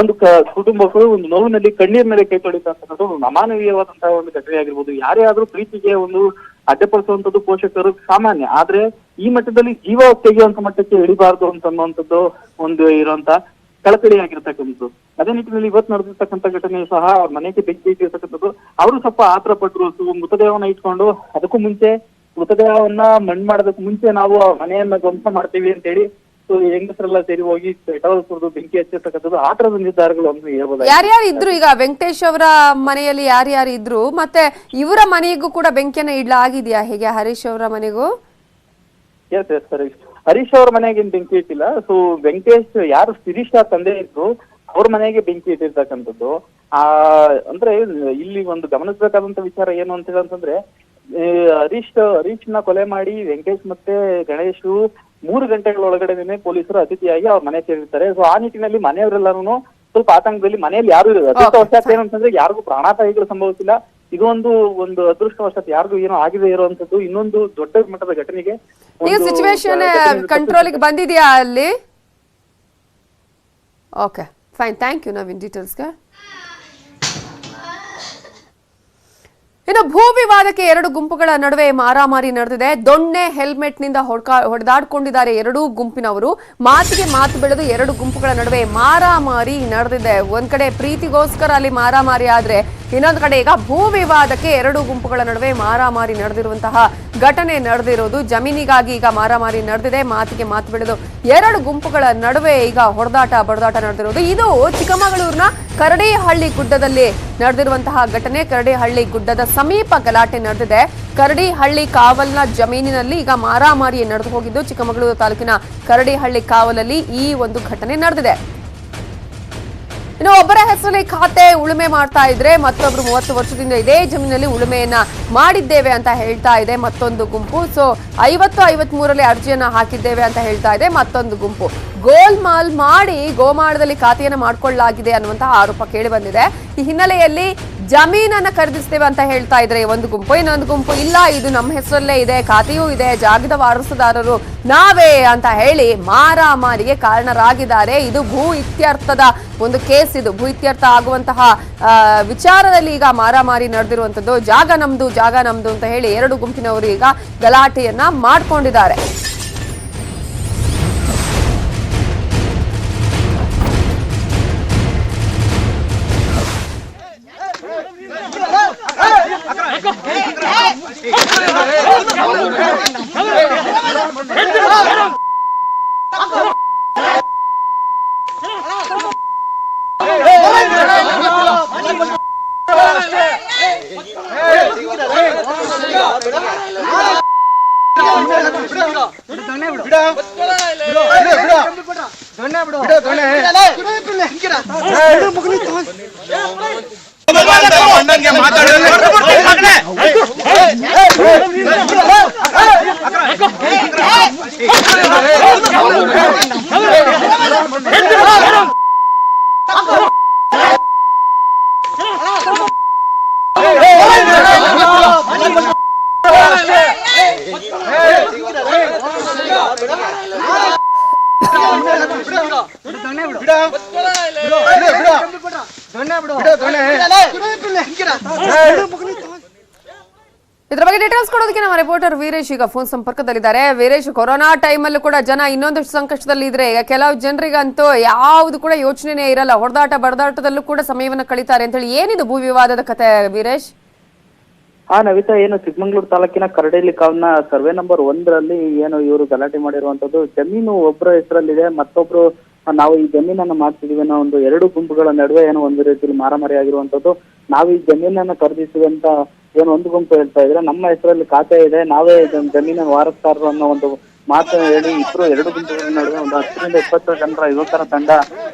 Speaker 3: ಒಂದು ಕುಟುಂಬಗಳು, ಒಂದು ನೋವಿನಲ್ಲಿ ಕಣ್ಣೀರ್ ಮೇಲೆ ಕೈ ತೊಳಿತಕ್ಕಂಥದ್ದು ಅಮಾನವೀಯವಾದಂತಹ ಒಂದು ಘಟನೆ ಆಗಿರ್ಬೋದು. ಯಾರೇ ಆದ್ರೂ ಪ್ರೀತಿಗೆ ಒಂದು ಅಡ್ಡಪಡಿಸುವಂತದ್ದು ಪೋಷಕರು ಸಾಮಾನ್ಯ. ಆದ್ರೆ ಈ ಮಟ್ಟದಲ್ಲಿ ಜೀವ ತೆಗೆಯುವಂತ ಮಟ್ಟಕ್ಕೆ ಇಳಿಬಾರ್ದು ಅಂತ ಅನ್ನುವಂಥದ್ದು ಒಂದು ಇರುವಂತ ಕಳಕಳಿಯಾಗಿರ್ತಕ್ಕಂಥದ್ದು. ಅದೇ ನಿಟ್ಟಿನಲ್ಲಿ ಇವತ್ತು ನಡೆದಿರ್ತಕ್ಕಂಥ ಘಟನೆ ಸಹ ಅವ್ರ ಮನೆಗೆ ಬೆಂಕಿ ಇಟ್ಟಿರ್ತಕ್ಕಂಥದ್ದು ಅವರು ಸ್ವಲ್ಪ ಆತರ ಪಟ್ಟರು ಮೃತದೇಹವನ್ನ ಇಟ್ಕೊಂಡು ಅದಕ್ಕೂ ಮುಂಚೆ ಮೃತದೇಹವನ್ನ ಮಣ್ಣು ಮಾಡೋದಕ್ಕೆ ಮುಂಚೆ ನಾವು ಮನೆಯನ್ನ ಧ್ವಂಸ ಮಾಡ್ತೀವಿ ಅಂತ ಹೇಳಿ ಸೊ ಹೆಂಗಸರೆಲ್ಲ ಸೇರಿ ಹೋಗಿ ಪೆಟ್ರೋಲ್ ಸುರಿದು ಬೆಂಕಿ ಹಚ್ಚಿರ್ತಕ್ಕಂಥದ್ದು ಆ ತರದ ನಿರ್ಧಾರಗಳು ಅಂತ ಹೇಳ್ಬೋದು
Speaker 1: ಯಾರ್ಯಾರು ಇದ್ರು ಈಗ ವೆಂಕಟೇಶ್ ಅವರ ಮನೆಯಲ್ಲಿ ಯಾರ್ಯಾರು ಇದ್ರು ಮತ್ತೆ ಇವರ ಮನೆಗೂ ಕೂಡ ಬೆಂಕಿಯನ್ನ ಇಡ್ಲಾಗಿದೆಯಾ ಹೇಗೆ ಹರೀಶ್ ಅವರ ಮನೆಗೂ?
Speaker 3: S S Harish. ಹರೀಶ್ ಅವ್ರ ಮನೆಗೆ ಏನ್ ಬೆಂಕಿ ಇಟ್ಟಿಲ್ಲ. ಸೊ ವೆಂಕಟೇಶ್ ಯಾರು ಸಿರೀಶ್ ಅವ್ರ ತಂದೆ ಇದ್ರು ಅವ್ರ ಮನೆಗೆ ಬೆಂಕಿ ಇಟ್ಟಿರ್ತಕ್ಕಂಥದ್ದು. ಆ ಅಂದ್ರೆ ಇಲ್ಲಿ ಒಂದು ಗಮನಿಸಬೇಕಾದಂತ ವಿಚಾರ ಏನು ಅಂತ ಅಂತಂದ್ರೆ ಹರೀಶ್ ಹರೀಶ್ನ ಕೊಲೆ ಮಾಡಿ ವೆಂಕಟೇಶ್ ಮತ್ತೆ ಗಣೇಶ್ ಮೂರು ಗಂಟೆಗಳ ಒಳಗಡೆನೆ ಪೊಲೀಸರು ಅತಿಥಿಯಾಗಿ ಅವ್ರ ಮನೆ ಸೇರಿರ್ತಾರೆ. ಸೊ ಆ ನಿಟ್ಟಿನಲ್ಲಿ ಮನೆಯವರೆಲ್ಲರೂ ಸ್ವಲ್ಪ ಆತಂಕದಲ್ಲಿ ಮನೆಯಲ್ಲಿ ಯಾರು ಇರೋದು? ಅದೃಷ್ಟವಶಾತ್ ಏನಂತಂದ್ರೆ ಯಾರಿಗೂ ಪ್ರಾಣಾಪಾಯಗಳು ಸಂಭವಿಸಿಲ್ಲ. ಇದು ಒಂದು ಒಂದು ಅದೃಷ್ಟವಶಾತ್ ಯಾರಿಗೂ ಏನೋ ಆಗಿದೆ ಇರುವಂತದ್ದು ಇನ್ನೊಂದು ದೊಡ್ಡ ಮಟ್ಟದ ಘಟನೆಗೆ
Speaker 1: ಈಗ ಸಿಚುವೇಶನ್ ಕಂಟ್ರೋಲಿಗೆ ಬಂದಿದ್ಯಾ ಅಲ್ಲಿ? Okay fine thank you Naveen ಡೀಟೇಲ್ಸ್ಗೆ ಇನ್ನು ಭೂ ವಿವಾದಕ್ಕೆ ಎರಡು ಗುಂಪುಗಳ ನಡುವೆ ಮಾರಾಮಾರಿ ನಡೆದಿದೆ. ದೊಣ್ಣೆ ಹೆಲ್ಮೆಟ್ನಿಂದ ಹೊಡ್ಕಾ ಹೊಡೆದಾಡ್ಕೊಂಡಿದ್ದಾರೆ ಎರಡೂ ಗುಂಪಿನವರು. ಮಾತಿಗೆ ಮಾತು ಬೆಳೆದು ಎರಡು ಗುಂಪುಗಳ ನಡುವೆ ಮಾರಾಮಾರಿ ನಡೆದಿದೆ. ಒಂದ್ ಕಡೆ ಪ್ರೀತಿಗೋಸ್ಕರ ಅಲ್ಲಿ ಮಾರಾಮಾರಿ ಆದ್ರೆ ಇನ್ನೊಂದು ಕಡೆ ಈಗ ಭೂ ವಿವಾದಕ್ಕೆ ಎರಡು ಗುಂಪುಗಳ ನಡುವೆ ಮಾರಾಮಾರಿ ನಡೆದಿರುವಂತಹ ಘಟನೆ ನಡೆದಿರೋದು ಜಮೀನಿಗಾಗಿ ಈಗ ಮಾರಾಮಾರಿ ನಡೆದಿದೆ. ಮಾತಿಗೆ ಮಾತು ಬೆಳೆದು ಎರಡು ಗುಂಪುಗಳ ನಡುವೆ ಈಗ ಹೊಡೆದಾಟ ಬಡದಾಟ ನಡೆದಿರೋದು. ಇದು ಚಿಕ್ಕಮಗಳೂರಿನ ಕರಡಿಹಳ್ಳಿ ಗುಡ್ಡದಲ್ಲಿ ನಡೆದಿರುವಂತಹ ಘಟನೆ. ಕರಡಿಹಳ್ಳಿ ಗುಡ್ಡದ ಸಮೀಪ ಗಲಾಟೆ ನಡೆದಿದೆ. ಕರಡಿಹಳ್ಳಿ ಕಾವಲ್ನ ಜಮೀನಿನಲ್ಲಿ ಈಗ ಮಾರಾಮಾರಿ ನಡೆದು ಹೋಗಿದ್ದು ಚಿಕ್ಕಮಗಳೂರು ತಾಲೂಕಿನ ಕರಡಿಹಳ್ಳಿ ಕಾವಲಲ್ಲಿ ಈ ಒಂದು ಘಟನೆ ನಡೆದಿದೆ. ಇನ್ನು ಒಬ್ಬರ ಹೆಸರಲ್ಲಿ ಖಾತೆ ಉಳುಮೆ ಮಾಡ್ತಾ ಇದ್ರೆ ಮತ್ತೊಬ್ರು ಮೂವತ್ತು ವರ್ಷದಿಂದ ಇದೇ ಜಮೀನಲ್ಲಿ ಉಳುಮೆಯನ್ನ ಮಾಡಿದ್ದೇವೆ ಅಂತ ಹೇಳ್ತಾ ಇದೆ ಮತ್ತೊಂದು ಗುಂಪು. ಸೊ ಐವತ್ತು ಐವತ್ ಮೂರಲ್ಲಿ ಅರ್ಜಿಯನ್ನ ಹಾಕಿದ್ದೇವೆ ಅಂತ ಹೇಳ್ತಾ ಇದೆ ಮತ್ತೊಂದು ಗುಂಪು. ಗೋಲ್ ಮಾಲ್ ಮಾಡಿ ಗೋಮಾಳದಲ್ಲಿ ಖಾತೆಯನ್ನ ಮಾಡಿಕೊಳ್ಳಲಾಗಿದೆ ಅನ್ನುವಂತಹ ಆರೋಪ ಕೇಳಿ ಬಂದಿದೆ. ಈ ಹಿನ್ನೆಲೆಯಲ್ಲಿ ಜಮೀನನ್ನ ಖರೀದಿಸ್ತೇವೆ ಅಂತ ಹೇಳ್ತಾ ಇದ್ರೆ ಒಂದು ಗುಂಪು, ಇನ್ನೊಂದು ಗುಂಪು ಇಲ್ಲ. ಇದು ನಮ್ಮ ಹೆಸರಲ್ಲೇ ಇದೆ, ಖಾತೆಯೂ ಇದೆ, ಜಾಗದ ವಾರಸುದಾರರು ನಾವೇ ಅಂತ ಹೇಳಿ ಮಾರಾಮಾರಿಗೆ ಕಾರಣರಾಗಿದ್ದಾರೆ. ಇದು ಭೂ ಇತ್ಯರ್ಥದ ಒಂದು ಕೇಸ್ ಇದು. ಭೂ ಇತ್ಯರ್ಥ ಆಗುವಂತಹ ವಿಚಾರದಲ್ಲಿ ಈಗ ಮಾರಾಮಾರಿ ನಡೆದಿರುವಂತದ್ದು. ಜಾಗ ನಮ್ದು ಜಾಗ ನಮ್ದು ಅಂತ ಹೇಳಿ ಎರಡು ಗುಂಪಿನವರು ಈಗ ಗಲಾಟೆಯನ್ನ ಮಾಡ್ಕೊಂಡಿದ್ದಾರೆ.
Speaker 4: சொன்ன விடு விடு சொன்ன ಮಾತಾಡಿದ್ರೆ
Speaker 1: ಇದ್ರ ಬಗ್ಗೆ ಡೀಟೇಲ್ಸ್ ಕೊಡೋದಕ್ಕೆ ನಮ್ಮ ರಿಪೋರ್ಟರ್ ವೀರೇಶ್ ಈಗ ಫೋನ್ ಸಂಪರ್ಕದಲ್ಲಿದ್ದಾರೆ. ವೀರೇಶ್, ಕೊರೋನಾ ಟೈಮಲ್ಲೂ ಕೂಡ ಜನ ಇನ್ನೊಂದಷ್ಟು ಸಂಕಷ್ಟದಲ್ಲಿ ಇದ್ರೆ ಈಗ ಕೆಲವು ಜನರಿಗಂತೂ ಯಾವುದು ಕೂಡ ಯೋಚನೆನೇ ಇರಲ್ಲ. ಹೊಡೆದಾಟ, ಬಡದಾಟದಲ್ಲೂ ಕೂಡ ಸಮಯವನ್ನ ಕಳೀತಾರೆ ಅಂತ ಹೇಳಿ ಏನಿದು ಭೂ ವಿವಾದದ ಕತೆ ವೀರೇಶ್?
Speaker 5: ಹಾ ನವಿತಾ ಏನು ಚಿಕ್ಕಮಂಗ್ಳೂರು ತಾಲೂಕಿನ ಕರಡೇಲಿ ಕಾವ್ನ ಸರ್ವೆ ನಂಬರ್ ಒಂದರಲ್ಲಿ ಏನು ಇವರು ಗಲಾಟೆ ಮಾಡಿರುವಂತದ್ದು, ಜಮೀನು ಒಬ್ಬರ ಹೆಸರಲ್ಲಿದೆ, ಮತ್ತೊಬ್ರು ನಾವು ಈ ಜಮೀನನ್ನ ಮಾಡ್ತಿದೀವಿ ಅನ್ನೋ ಒಂದು ಎರಡು ಗುಂಪುಗಳ ನಡುವೆ ಏನೋ ಒಂದು ರೀತಿಯಲ್ಲಿ ಮಾರಾಮಾರಿ ಆಗಿರುವಂತದ್ದು. ನಾವು ಈ ಜಮೀನನ್ನ ಖರೀದಿಸುವಂತ ಏನು ಒಂದು ಗುಂಪು ಹೇಳ್ತಾ ಇದ್ರೆ, ನಮ್ಮ ಹೆಸರಲ್ಲಿ ಖಾತೆ ಇದೆ, ನಾವೇ ಇದನ್ನ ಜಮೀನಿನ ವಾರಸ್ತಾರರು ಅನ್ನೋ ಒಂದು ಮಾತು ಹೇಳಿ ಇಬ್ರು ಎರಡು ಗುಂಪುಗಳ ನಡುವೆ ಒಂದು ಹತ್ತರಿಂದ ಇಪ್ಪತ್ತು ಜನರ ಯುವಕರ ತಂಡ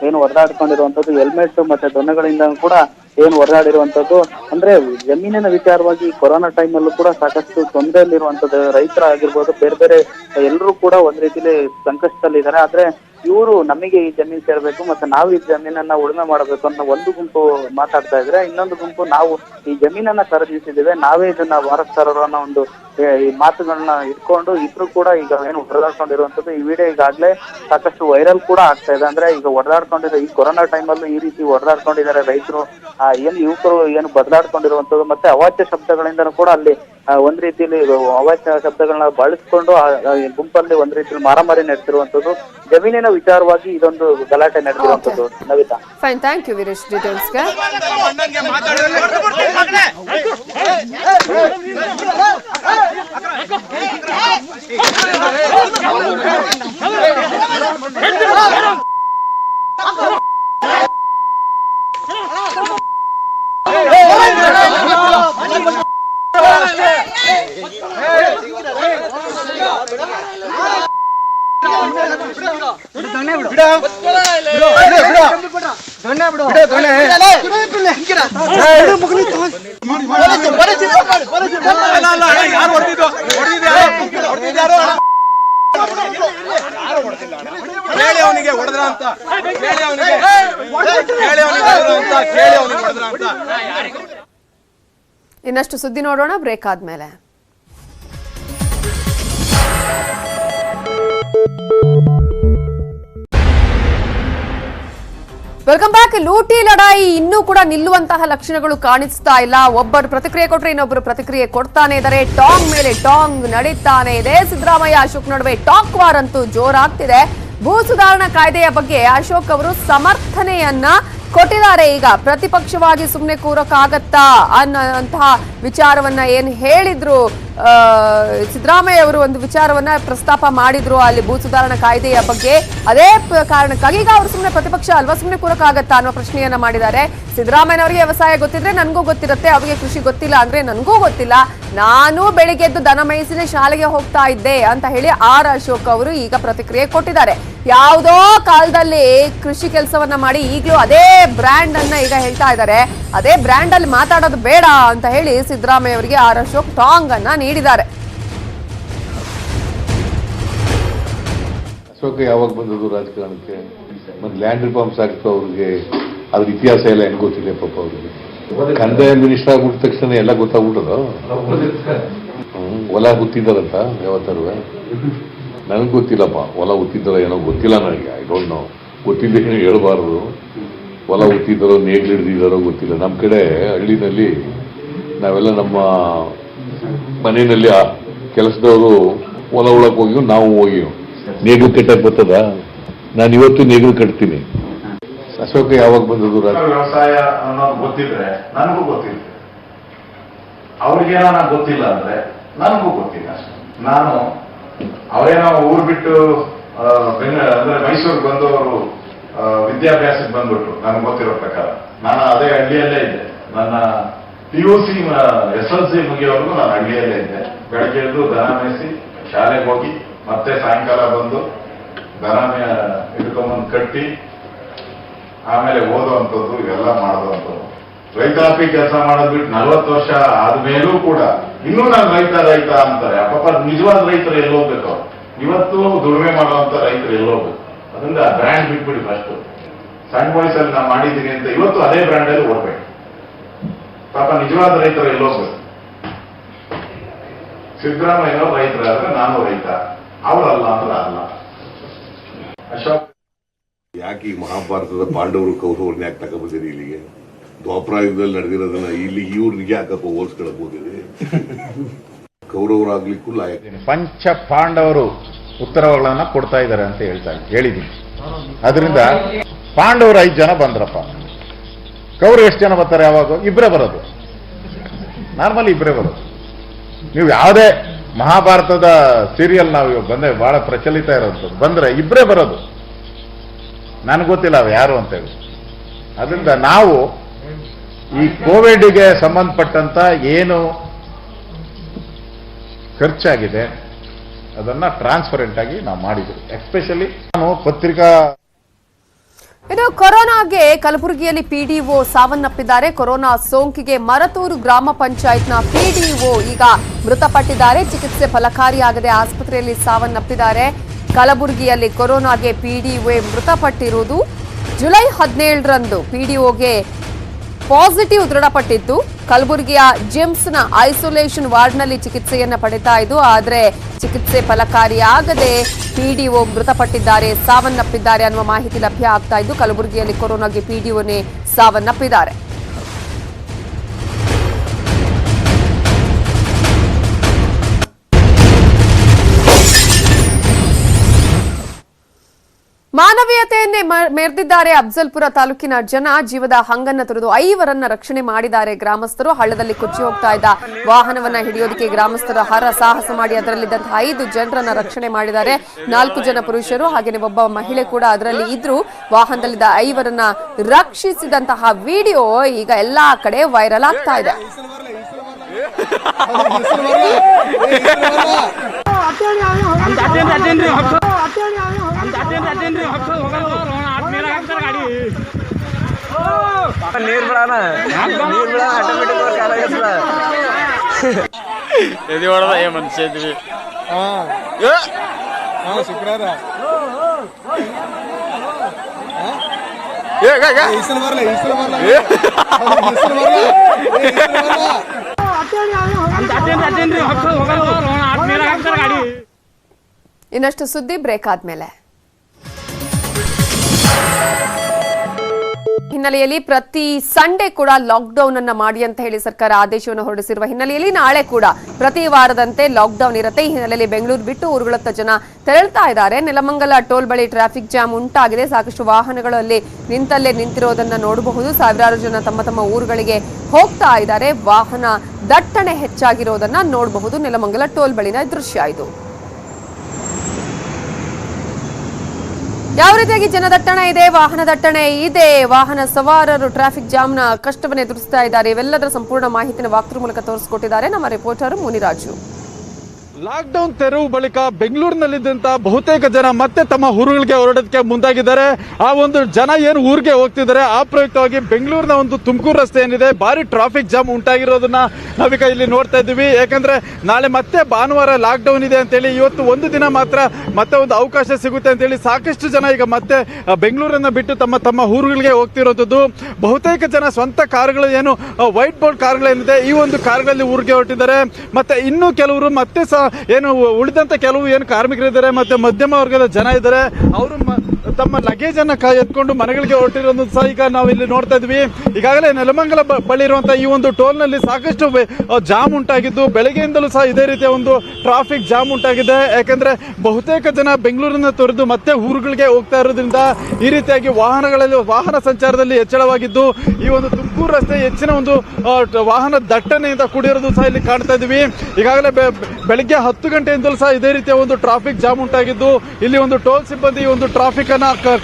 Speaker 5: ಏನು ಹೊಡೆದಾಡ್ಕೊಂಡಿರುವಂತದ್ದು ಹೆಲ್ಮೆಟ್ ಮತ್ತೆ ದೊಣ್ಣೆಗಳಿಂದ ಕೂಡ ಏನು ಹೊರದಾಡಿರುವಂತದ್ದು ಅಂದ್ರೆ ಜಮೀನಿನ ವಿಚಾರವಾಗಿ ಕೊರೋನಾ ಟೈಮ್ ಅಲ್ಲೂ ಕೂಡ ಸಾಕಷ್ಟು ತೊಂದರೆಯಲ್ಲಿರುವಂತದ್ದು ರೈತರ ಆಗಿರ್ಬೋದು ಬೇರೆ ಬೇರೆ ಎಲ್ಲರೂ ಕೂಡ ಒಂದ್ ರೀತಿಲಿ ಸಂಕಷ್ಟದಲ್ಲಿದ್ದಾರೆ. ಆದ್ರೆ ಇವರು ನಮಗೆ ಈ ಜಮೀನು ಸೇರ್ಬೇಕು ಮತ್ತೆ ನಾವು ಈ ಜಮೀನನ್ನ ಉಳುಮೆ ಮಾಡಬೇಕು ಅನ್ನೋ ಒಂದು ಗುಂಪು ಮಾತಾಡ್ತಾ ಇದ್ರೆ ಇನ್ನೊಂದು ಗುಂಪು ನಾವು ಈ ಜಮೀನನ್ನ ಖರೀದಿಸಿದ್ದೇವೆ. ನಾವೇ ಇದನ್ನ ವಾರಸ್ತಾರರು ಅನ್ನೋ ಒಂದು ಈ ಮಾತುಗಳನ್ನ ಇಟ್ಕೊಂಡು ಇಬ್ರು ಕೂಡ ಈಗ ಏನು ಹೊಡೆದಾಡ್ಕೊಂಡಿರುವಂತದ್ದು ಈ ವಿಡಿಯೋ ಈಗಾಗ್ಲೇ ಸಾಕಷ್ಟು ವೈರಲ್ ಕೂಡ ಆಗ್ತಾ ಇದೆ. ಅಂದ್ರೆ ಈಗ ಹೊಡೆದಾಡ್ಕೊಂಡಿರೋ ಈ ಕೊರೋನಾ ಟೈಮಲ್ಲೂ ಈ ರೀತಿ ಹೊಡೆದಾಡ್ಕೊಂಡಿದ್ದಾರೆ ರೈತರು. ಏನು ಯುವಕರು ಏನು ಬದಲಾಡ್ಕೊಂಡಿರುವಂತದ್ದು ಮತ್ತೆ ಅವಾಚ್ಯ ಶಬ್ದಗಳಿಂದನೂ ಕೂಡ ಅಲ್ಲಿ ಆ, ಒಂದ್ ರೀತಿಯಲ್ಲಿ ಅವಾಚ್ಯ ಶಬ್ದಗಳನ್ನ ಬಳಸ್ಕೊಂಡು ಆ ಆ, ಈ ಗುಂಪಲ್ಲಿ ಒಂದ್ ರೀತಿಯಲ್ಲಿ ಮಾರಾಮಾರಿ ನಡೆಸಿರುವಂತದ್ದು ಜಮೀನಿನ ವಿಚಾರವಾಗಿ ಇದೊಂದು ಗಲಾಟೆ ನಡೆದಿರುವಂತದ್ದು Navita
Speaker 1: fine thank you Veeresh ಡೀಟೇಲ್ಸ್ಗೆ
Speaker 4: ಕೇಳಿ ಅವನಿಗೆ ಹೊಡೆದ್ರ ಅಂತ ಕೇಳಿ ಅವನಿಗೆ ಕೇಳಿ ಅವನಿಗೆ ಅಂತ ಕೇಳಿ ಅವನಿಗೆ ಹೊಡೆದ್ರ ಅಂತ
Speaker 1: ಇನ್ನಷ್ಟು ಸುದ್ದಿ ನೋಡೋಣ ಬ್ರೇಕ್ ಆದ್ಮೇಲೆ. ವೆಲ್ಕಮ್ ಬ್ಯಾಕ್ ಲೂಟಿ ಲಡಾಯಿ ಇನ್ನೂ ಕೂಡ ನಿಲ್ಲುವಂತಹ ಲಕ್ಷಣಗಳು ಕಾಣಿಸ್ತಾ ಇಲ್ಲ. ಒಬ್ಬರು ಪ್ರತಿಕ್ರಿಯೆ ಕೊಟ್ರೆ ಇನ್ನೊಬ್ಬರು ಪ್ರತಿಕ್ರಿಯೆ ಕೊಡ್ತಾನೆ ಇದ್ದಾರೆ. ಟಾಂಗ್ ಮೇಲೆ ಟಾಂಗ್ ನಡೀತಾನೆ ಇದೆ. ಸಿದ್ದರಾಮಯ್ಯ ಅಶೋಕ್ ನಡುವೆ ಟಾಕ್ ವಾರ್ ಅಂತೂ ಜೋರಾಗ್ತಿದೆ. ಭೂ ಸುಧಾರಣಾ ಕಾಯ್ದೆಯ ಬಗ್ಗೆ ಅಶೋಕ್ ಅವರು ಸಮರ್ಥನೆಯನ್ನ ಕೊಟ್ಟಿದ್ದಾರೆ. ಈಗ ಪ್ರತಿಪಕ್ಷವಾಗಿ ಸುಮ್ಮನೆ ಕೂರಕ್ಕಾಗತ್ತಾ ಅನ್ನೋಂತಹ ವಿಚಾರವನ್ನ ಏನ್ ಹೇಳಿದ್ರು ಸಿದ್ದರಾಮಯ್ಯ ಅವರು ಒಂದು ವಿಚಾರವನ್ನ ಪ್ರಸ್ತಾಪ ಮಾಡಿದ್ರು ಅಲ್ಲಿ ಭೂ ಸುಧಾರಣಾ ಕಾಯ್ದೆಯ ಬಗ್ಗೆ. ಅದೇ ಕಾರಣಕ್ಕಾಗಿ ಈಗ ಅವರು ಸುಮ್ಮನೆ ಪ್ರತಿಪಕ್ಷ ಅಲ್ವಾ ಸುಮ್ಮನೆ ಕೂರಕ್ಕಾಗತ್ತಾ ಅನ್ನೋ ಪ್ರಶ್ನೆಯನ್ನ ಮಾಡಿದ್ದಾರೆ. ಸಿದ್ದರಾಮಯ್ಯನವರಿಗೆ ವ್ಯವಸಾಯ ಗೊತ್ತಿದ್ರೆ ನನಗೂ ಗೊತ್ತಿರುತ್ತೆ, ಅವರಿಗೆ ಕೃಷಿ ಗೊತ್ತಿಲ್ಲ ಅಂದ್ರೆ ನನಗೂ ಗೊತ್ತಿಲ್ಲ. ನಾನು ಬೆಳಿಗ್ಗೆದ್ದು ದನ ಮೇಯಿಸಿನೇ ಶಾಲೆಗೆ ಹೋಗ್ತಾ ಇದ್ದೆ ಅಂತ ಹೇಳಿ ಆರ್ ಅಶೋಕ್ ಅವರು ಈಗ ಪ್ರತಿಕ್ರಿಯೆ ಕೊಟ್ಟಿದ್ದಾರೆ. ಯಾವುದೋ ಕಾಲದಲ್ಲಿ ಕೃಷಿ ಕೆಲಸವನ್ನ ಮಾಡಿ ಈಗಲೂ ಅದೇ ಬ್ರ್ಯಾಂಡ್ ಅನ್ನ ಈಗ ಹೇಳ್ತಾ ಇದ್ದಾರೆ. ಅದೇ ಬ್ರ್ಯಾಂಡ್ ಅಲ್ಲಿ ಮಾತಾಡೋದು ಬೇಡ ಅಂತ ಹೇಳಿ ಸಿದ್ದರಾಮಯ್ಯ ಅವರಿಗೆ ಆರ್ ಅಶೋಕ್ ಟಾಂಗ್ ಅನ್ನ ನೀಡಿದ್ದಾರೆ.
Speaker 6: ಅಶೋಕ್, ಯಾವಾಗ ಬಂದದ್ದು ರಾಜಕಾರಣಕ್ಕೆ? ಮತ್ತೆ ಲ್ಯಾಂಡ್ ರಿಫಾರ್ಮ್ಸ್ ಆಗಿತ್ತು ಅವ್ರಿಗೆ, ಅದ್ರ ಇತಿಹಾಸ ಎಲ್ಲ ಹೆಂಗ್ ಗೊತ್ತಿದೆ ಪಾಪ ಅವ್ರಿಗೆ? ಕಂದಾಯ ಮಿನಿಸ್ಟರ್ ಆಗ್ಬಿಟ್ಟ ತಕ್ಷಣ ಎಲ್ಲ ಗೊತ್ತಾಗ್ಬಿಟ್ಟದ? ಹೊಲ ಗೊತ್ತಿದ್ದಾರಂತ ಯಾವತ್ತಾರು? ನನಗೆ ಗೊತ್ತಿಲ್ಲಪ್ಪ. ಹೊಲ ಗೊತ್ತಿದ್ದಾರ ಏನೋ ಗೊತ್ತಿಲ್ಲ ನನಗೆ. ಐ ಡೋಂಟ್ ನೋ ಗೊತ್ತಿಲ್ಲ ಏನು ಹೇಳ್ಬಾರ್ದು. ಹೊಲ ಉತ್ತಿದ್ದಾರೋ, ನೇಗ್ಲು ಹಿಡ್ದಿದ್ದಾರೋ ಗೊತ್ತಿಲ್ಲ. ನಮ್ಮ ಕಡೆ ಹಳ್ಳಿನಲ್ಲಿ ನಾವೆಲ್ಲ ನಮ್ಮ ಮನೆಯಲ್ಲಿ ಆ ಕೆಲಸದವರು ಹೊಲ ಉಳಕ್ಕೆ ಹೋಗಿ ನಾವು ಹೋಗಿ ನೇಗಿಲು ಕಟ್ಟಕ್ಕೆ ಬರ್ತದ? ನಾನು ಇವತ್ತು ನೇಗಿಲು ಕಟ್ತೀನಿ. ಅಶೋಕ ಯಾವಾಗ ಬಂದದ್ದು
Speaker 7: ವ್ಯವಸಾಯ ಅನ್ನೋದು ಗೊತ್ತಿದ್ರೆ ನನಗೂ ಗೊತ್ತಿಲ್ಲ. ಅವ್ರಿಗೇನೋ ಗೊತ್ತಿಲ್ಲ ಅಂದ್ರೆ ನನಗೂ ಗೊತ್ತಿಲ್ಲ ನಾನು ಅವರೇನೋ ಊರು ಬಿಟ್ಟು ಬೆಂಗ ಅಂದ್ರೆ ಮೈಸೂರಿಗೆ ಬಂದು ಅವರು ವಿದ್ಯಾಭ್ಯಾಸಕ್ಕೆ ಬಂದ್ಬಿಟ್ರು ನನಗೆ ಗೊತ್ತಿರೋ ಪ್ರಕಾರ. ನಾನು ಅದೇ ಹಳ್ಳಿಯಲ್ಲೇ ಇದ್ದೆ. ನನ್ನ P U C S L C ಮುಗಿಯೋವರೆಗೂ ನಾನು ಹಳ್ಳಿಯಲ್ಲೇ ಇದ್ದೆ. ಬೆಳಗ್ಗೆ ಎದ್ದು ದನ ಮೇಯಿಸಿ, ಶಾಲೆಗೆ ಹೋಗಿ, ಮತ್ತೆ ಸಾಯಂಕಾಲ ಬಂದು ದನ ಮೇ ಕಟ್ಟಿ, ಆಮೇಲೆ ಓದುವಂಥದ್ದು, ಇವೆಲ್ಲ ಮಾಡುವಂಥದ್ದು. ರೈತಾಪಿ ಕೆಲಸ ಮಾಡೋದ್ ಬಿಟ್ಟು ನಲ್ವತ್ತು ವರ್ಷ ಆದ್ಮೇಲೂ ಕೂಡ ಇನ್ನೂ ನಾನು ರೈತ ರೈತ ಅಂತಾರೆ. ಅಪ್ಪ ನಿಜವಾದ ರೈತರು ಎಲ್ಲಿ ಹೋಗ್ಬೇಕು ಅವ್ರು? ಇವತ್ತು ದುಡಿಮೆ ಮಾಡುವಂತ ರೈತರು ಎಲ್ಲಿ ಹೋಗ್ಬೇಕು? ಅದರಿಂದ ಬ್ರ್ಯಾಂಡ್ ಬಿಟ್ಬಿಡಿ ಫಸ್ಟ್ ಸಣ್ಣ ವಯಸ್ಸಲ್ಲಿ ನಾನು ಮಾಡಿದ್ದೀನಿ ಅಂತ ಇವತ್ತು ಅದೇ ಬ್ರ್ಯಾಂಡ್ ಅಲ್ಲಿ ಓಡ್ಬೇಕು ಪಾಪ ನಿಜವಾದ ರೈತರು ಎಲ್ಲಿ ಹೋಗ್ಬೇಕು? ಸಿದ್ದರಾಮಯ್ಯನವರು ರೈತರಾದ್ರೆ ನಾನು ರೈತ. ಅವರಲ್ಲ ಅಂದ್ರೆ ಅಲ್ಲ. ಅಶೋಕ್
Speaker 8: ಯಾಕೆ ಈ ಮಹಾಭಾರತದ ಪಾಂಡವರು ಕೌರವ್ರನ್ನ ಯಾಕೆ ತಗೊಂಡ್ಬಂದಿರಿ ಇಲ್ಲಿಗೆ? ದ್ವಾಪರಾಯುಗದಲ್ಲಿ ನಡೆದಿರೋದನ್ನ ಇಲ್ಲಿ ಇವ್ರಿಗೆ ಯಾಕಪ್ಪ ಹೋಲ್ಸ್ಕೊಳಕ್ ಹೋಗಿದೆ? ಕೌರವರಾಗ್ಲಿಕ್ಕೂ ಲಾಯಕ.
Speaker 9: ಪಂಚ ಪಾಂಡವರು ಉತ್ತರಗಳನ್ನ ಕೊಡ್ತಾ ಇದ್ದಾರೆ ಅಂತ ಹೇಳ್ತಾ ಹೇಳಿದ್ದೀನಿ. ಅದರಿಂದ ಪಾಂಡವರು ಐದು ಜನ ಬಂದ್ರಪ್ಪ. ಕೌರವ್ ಎಷ್ಟು ಜನ ಬರ್ತಾರೆ ಯಾವಾಗ? ಇಬ್ಬರೇ ಬರೋದು. ನಾರ್ಮಲ್ ಇಬ್ಬರೇ ಬರೋದು. ನೀವು ಯಾವುದೇ ಮಹಾಭಾರತದ ಸೀರಿಯಲ್ ನಾವು ಇವಾಗ ಬಂದೆ ಬಹಳ ಪ್ರಚಲಿತ ಇರೋದು. ಬಂದ್ರೆ ಇಬ್ಬರೇ ಬರೋದು. ನನಗೆ ಗೊತ್ತಿಲ್ಲ ಅವು ಯಾರು ಅಂತೇಳಿ ಅದರಿಂದ ನಾವು ಈ ಕೋವಿಡ್ಗೆ ಸಂಬಂಧಪಟ್ಟಂತ ಏನು ಖರ್ಚಾಗಿದೆ, ಅದನ್ನ ಟ್ರಾನ್ಸ್ಪರೆಂಟ್ ಆಗಿ ನಾವು ಮಾಡಿದ್ವಿ ಎಸ್ಪೆಷಲಿ ನಾನು ಪತ್ರಿಕಾ
Speaker 1: ಇನ್ನು ಕೊರೋನಾಗೆ ಕಲಬುರಗಿಯಲ್ಲಿ ಪಿಡಿಒ ಸಾವನ್ನಪ್ಪಿದ್ದಾರೆ. ಕೊರೋನಾ ಸೋಂಕಿಗೆ ಮರತೂರು ಗ್ರಾಮ ಪಂಚಾಯತ್ನ ಪಿಡಿಒ ಈಗ ಮೃತಪಟ್ಟಿದ್ದಾರೆ. ಚಿಕಿತ್ಸೆ ಫಲಕಾರಿಯಾಗದೆ ಆಸ್ಪತ್ರೆಯಲ್ಲಿ ಸಾವನ್ನಪ್ಪಿದ್ದಾರೆ. ಕಲಬುರಗಿಯಲ್ಲಿ ಕೊರೋನಾಗೆ ಪಿಡಿಒ ಮೃತಪಟ್ಟಿರುವುದು ಜುಲೈ ಹದಿನೇಳರಂದು. ಪಿಡಿಒಗೆ ಪಾಸಿಟಿವ್ ದೃಢಪಟ್ಟಿದ್ದು. ಕಲಬುರಗಿಯ ಜಿಮ್ಸ್ನ ಐಸೋಲೇಷನ್ ವಾರ್ಡ್ನಲ್ಲಿ ಚಿಕಿತ್ಸೆಯನ್ನ ಪಡಿತಾ ಇದ್ದು, ಆದರೆ ಚಿಕಿತ್ಸೆ ಫಲಕಾರಿಯಾಗದೆ ಪಿಡಿಒ ಮೃತಪಟ್ಟಿದ್ದಾರೆ, ಸಾವನ್ನಪ್ಪಿದ್ದಾರೆ ಅನ್ನುವ ಮಾಹಿತಿ ಲಭ್ಯ ಆಗ್ತಾ ಇದ್ದು, ಕಲಬುರಗಿಯಲ್ಲಿ ಕೊರೋನಾಗೆ ಪಿಡಿಒನೇ ಸಾವನ್ನಪ್ಪಿದ್ದಾರೆ. ಮಾನವೀಯತೆಯನ್ನೇ ಮೆರೆದಿದ್ದಾರೆ ಅಫ್ಜಲ್ಪುರ ತಾಲೂಕಿನ ಜನ. ಜೀವದ ಹಂಗನ್ನ ತೊರೆದು ಐವರನ್ನ ರಕ್ಷಣೆ ಮಾಡಿದ್ದಾರೆ ಗ್ರಾಮಸ್ಥರು. ಹಳ್ಳದಲ್ಲಿ ಕೊಚ್ಚಿ ಹೋಗ್ತಾ ಇದ್ದ ವಾಹನವನ್ನ ಹಿಡಿಯೋದಕ್ಕೆ ಗ್ರಾಮಸ್ಥರು ಹರ ಸಾಹಸ ಮಾಡಿ ಅದರಲ್ಲಿದ್ದಂತಹ ಐದು ಜನರನ್ನ ರಕ್ಷಣೆ ಮಾಡಿದ್ದಾರೆ. ನಾಲ್ಕು ಜನ ಪುರುಷರು ಹಾಗೆಯೇ ಒಬ್ಬ ಮಹಿಳೆ ಕೂಡ ಅದರಲ್ಲಿ ಇದ್ರು ವಾಹನದಲ್ಲಿದ್ದ ಐವರನ್ನ ರಕ್ಷಿಸಿದಂತಹ ವಿಡಿಯೋ ಈಗ ಎಲ್ಲಾ ಕಡೆ ವೈರಲ್ ಆಗ್ತಾ ಇದೆ.
Speaker 10: ನೀರ್ ಬಿಡೋಣ ನೀರ್ ಬಿಡ ಆಟೋಮೆಟಿಕ್ ಕಾಲಾಗತ್ತದ ಎದಿ ಹೊಡೆದ ಏ ಮನುಷ್ಯ ಇದ್ವಿ
Speaker 11: ಶುಕ್ರವಾರ
Speaker 10: ಏ.
Speaker 11: ಈಸಲ ಬರಲ್ಲ ಈಸಲ ಬರಲ್ಲ ಈಸಲ ಬರಲ್ಲ
Speaker 1: ಇನ್ನಷ್ಟು ಸುದ್ದಿ ಬ್ರೇಕ್ ಆದ್ಮೇಲೆ ಹಿನ್ನೆಲೆಯಲ್ಲಿ ಪ್ರತಿ ಸಂಡೇ ಕೂಡ ಲಾಕ್ಡೌನ್ ಅನ್ನ ಮಾಡಿ ಅಂತ ಹೇಳಿ ಸರ್ಕಾರ ಆದೇಶವನ್ನು ಹೊರಡಿಸಿರುವ ಹಿನ್ನೆಲೆಯಲ್ಲಿ ನಾಳೆ ಕೂಡ ಪ್ರತಿ ವಾರದಂತೆ ಲಾಕ್ಡೌನ್ ಇರುತ್ತೆ. ಈ ಹಿನ್ನೆಲೆಯಲ್ಲಿ ಬೆಂಗಳೂರು ಬಿಟ್ಟು ಊರುಗಳತ್ತ ಜನ ತೆರಳ್ತಾ ಇದ್ದಾರೆ. ನೆಲಮಂಗಲ ಟೋಲ್ ಬಳಿ ಟ್ರಾಫಿಕ್ ಜಾಮ್ ಉಂಟಾಗಿದೆ. ಸಾಕಷ್ಟು ವಾಹನಗಳು ಅಲ್ಲಿ ನಿಂತಲ್ಲೇ ನಿಂತಿರೋದನ್ನ ನೋಡಬಹುದು. ಸಾವಿರಾರು ಜನ ತಮ್ಮ ತಮ್ಮ ಊರುಗಳಿಗೆ ಹೋಗ್ತಾ ಇದ್ದಾರೆ. ವಾಹನ ದಟ್ಟಣೆ ಹೆಚ್ಚಾಗಿರೋದನ್ನ ನೋಡಬಹುದು. ನೆಲಮಂಗಲ ಟೋಲ್ ಬಳಿನ ದೃಶ್ಯ ಇದು. ಯಾವ ರೀತಿಯಾಗಿ ಜನದಟ್ಟಣೆ ಇದೆ, ವಾಹನ ದಟ್ಟಣೆ ಇದೆ, ವಾಹನ ಸವಾರರು ಟ್ರಾಫಿಕ್ ಜಾಮ್ನ ಕಷ್ಟವನ್ನು ಎದುರಿಸ್ತಾ ಇದ್ದಾರೆ, ಇವೆಲ್ಲದರ ಸಂಪೂರ್ಣ ಮಾಹಿತಿಯನ್ನು ವಾಕ್ತೃ ಮೂಲಕ ತೋರಿಸಿಕೊಟ್ಟಿದ್ದಾರೆ ನಮ್ಮ ರಿಪೋರ್ಟರ್ ಮುನಿರಾಜು.
Speaker 12: ಲಾಕ್ಡೌನ್ ತೆರವು ಬಳಿಕ ಬೆಂಗಳೂರಿನಲ್ಲಿದ್ದಂತ ಬಹುತೇಕ ಜನ ಮತ್ತೆ ತಮ್ಮ ಊರುಗಳಿಗೆ ಹೊರಡೋದಕ್ಕೆ ಮುಂದಾಗಿದ್ದಾರೆ. ಆ ಒಂದು ಜನ ಏನು ಊರಿಗೆ ಹೋಗ್ತಿದ್ದಾರೆ, ಆ ಪ್ರಯುಕ್ತವಾಗಿ ಬೆಂಗಳೂರಿನ ಒಂದು ತುಮಕೂರು ರಸ್ತೆ ಏನಿದೆ, ಭಾರಿ ಟ್ರಾಫಿಕ್ ಜಾಮ್ ಉಂಟಾಗಿರೋದನ್ನ ನಾವೀಗ ಇಲ್ಲಿ ನೋಡ್ತಾ ಇದ್ದೀವಿ. ಯಾಕಂದ್ರೆ ನಾಳೆ ಮತ್ತೆ ಭಾನುವಾರ ಲಾಕ್ಡೌನ್ ಇದೆ ಅಂತೇಳಿ ಇವತ್ತು ಒಂದು ದಿನ ಮಾತ್ರ ಮತ್ತೆ ಒಂದು ಅವಕಾಶ ಸಿಗುತ್ತೆ ಅಂತೇಳಿ ಸಾಕಷ್ಟು ಜನ ಈಗ ಮತ್ತೆ ಬೆಂಗಳೂರನ್ನ ಬಿಟ್ಟು ತಮ್ಮ ತಮ್ಮ ಊರುಗಳಿಗೆ ಹೋಗ್ತಿರೋದು ಬಹುತೇಕ ಜನ ಸ್ವಂತ ಕಾರುಗಳು ಏನು ವೈಟ್ ಬೋರ್ಡ್ ಕಾರ್ಗಳೇನಿದೆ, ಈ ಒಂದು ಕಾರ್ಗಳಲ್ಲಿ ಊರಿಗೆ ಹೊರಟಿದ್ದಾರೆ. ಮತ್ತೆ ಇನ್ನೂ ಕೆಲವರು ಮತ್ತೆ ಸಹ ಏನು ಉಳಿದಂತ ಕೆಲವು ಏನು ಕಾರ್ಮಿಕರಿದ್ದಾರೆ ಮತ್ತೆ ಮಧ್ಯಮ ವರ್ಗದ ಜನ ಇದ್ದಾರೆ ಅವರು ತಮ್ಮ ಲಗೇಜ್ ಅನ್ನ ಎತ್ಕೊಂಡು ಮನೆಗಳಿಗೆ ಹೊರಟಿರೋದು ಸಹ ಈಗ ನಾವು ಇಲ್ಲಿ ನೋಡ್ತಾ ಇದ್ವಿ. ಈಗಾಗಲೇ ನೆಲಮಂಗಲ ಬಳಿ ಇರುವಂತಹ ಈ ಒಂದು ಟೋಲ್ನಲ್ಲಿ ಸಾಕಷ್ಟು ಜಾಮ್ ಉಂಟಾಗಿದ್ದು. ಬೆಳಗ್ಗೆಯಿಂದಲೂ ಸಹ ಇದೇ ರೀತಿಯ ಒಂದು ಟ್ರಾಫಿಕ್ ಜಾಮ್ ಉಂಟಾಗಿದೆ. ಯಾಕಂದ್ರೆ ಬಹುತೇಕ ಜನ ಬೆಂಗಳೂರಿನ ತೊರೆದು ಮತ್ತೆ ಊರುಗಳಿಗೆ ಹೋಗ್ತಾ ಇರೋದ್ರಿಂದ ಈ ರೀತಿಯಾಗಿ ವಾಹನಗಳಲ್ಲಿ, ವಾಹನ ಸಂಚಾರದಲ್ಲಿ ಹೆಚ್ಚಳವಾಗಿದ್ದು ಈ ಒಂದು ತುಮಕೂರು ರಸ್ತೆ ಹೆಚ್ಚಿನ ಒಂದು ವಾಹನ ದಟ್ಟಣೆಯಿಂದ ಕೂಡಿರೋದು ಸಹ ಇಲ್ಲಿ ಕಾಣ್ತಾ ಇದೀವಿ. ಈಗಾಗಲೇ ಬೆಳಗ್ಗೆ ಹತ್ತು ಗಂಟೆಯಿಂದಲೂ ಸಹ ಇದೇ ರೀತಿಯ ಒಂದು ಟ್ರಾಫಿಕ್ ಜಾಮ್ ಉಂಟಾಗಿದ್ದು. ಇಲ್ಲಿ ಒಂದು ಟೋಲ್ ಸಿಬ್ಬಂದಿ ಒಂದು ಟ್ರಾಫಿಕ್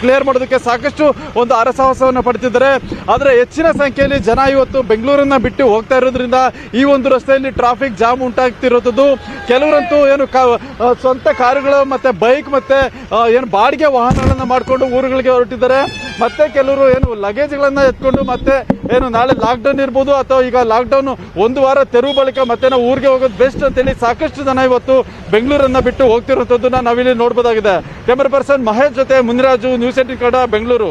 Speaker 12: ಕ್ಲಿಯರ್ ಮಾಡೋದಕ್ಕೆ ಸಾಕಷ್ಟು ಒಂದು ಅರಸಾಹಸವನ್ನು ಪಡ್ತಿದ್ದಾರೆ. ಆದರೆ ಹೆಚ್ಚಿನ ಸಂಖ್ಯೆಯಲ್ಲಿ ಜನ ಇವತ್ತು ಬೆಂಗಳೂರನ್ನ ಬಿಟ್ಟು ಹೋಗ್ತಾ ಇರೋದ್ರಿಂದ ಈ ಒಂದು ರಸ್ತೆಯಲ್ಲಿ ಟ್ರಾಫಿಕ್ ಜಾಮ್ ಉಂಟಾಗ್ತಿರೋದು ಕೆಲವರಂತೂ ಏನು ಸ್ವಂತ ಕಾರುಗಳು ಮತ್ತು ಬೈಕ್ ಮತ್ತು ಏನು ಬಾಡಿಗೆ ವಾಹನಗಳನ್ನು ಮಾಡಿಕೊಂಡು ಊರುಗಳಿಗೆ ಹೊರಟಿದ್ದಾರೆ. ಮತ್ತೆ ಕೆಲವರು ಏನು ಲಗೇಜ್ಗಳನ್ನ ಎತ್ಕೊಂಡು ಮತ್ತೆ ಏನು ನಾಳೆ ಲಾಕ್ಡೌನ್ ಇರ್ಬೋದು ಅಥವಾ ಈಗ ಲಾಕ್ಡೌನ್ ಒಂದು ವಾರ ತೆರವು ಬಳಿಕ ಮತ್ತೆ ನಾವು ಊರಿಗೆ ಹೋಗೋದು ಬೆಸ್ಟ್ ಅಂತೇಳಿ ಸಾಕಷ್ಟು ಜನ ಇವತ್ತು ಬೆಂಗಳೂರನ್ನ ಬಿಟ್ಟು ಹೋಗ್ತಿರುವಂಥದ್ದನ್ನ ನಾವಿಲ್ಲಿ ನೋಡ್ಬೋದಾಗಿದೆ. ಕ್ಯಾಮರಾ ಪರ್ಸನ್ ಮಹೇಶ್ ಜೊತೆ ಮುನಿರಾಜು ನ್ಯೂಸ್ ಏಟಿನ್ ಕನ್ನಡ, ಬೆಂಗಳೂರು.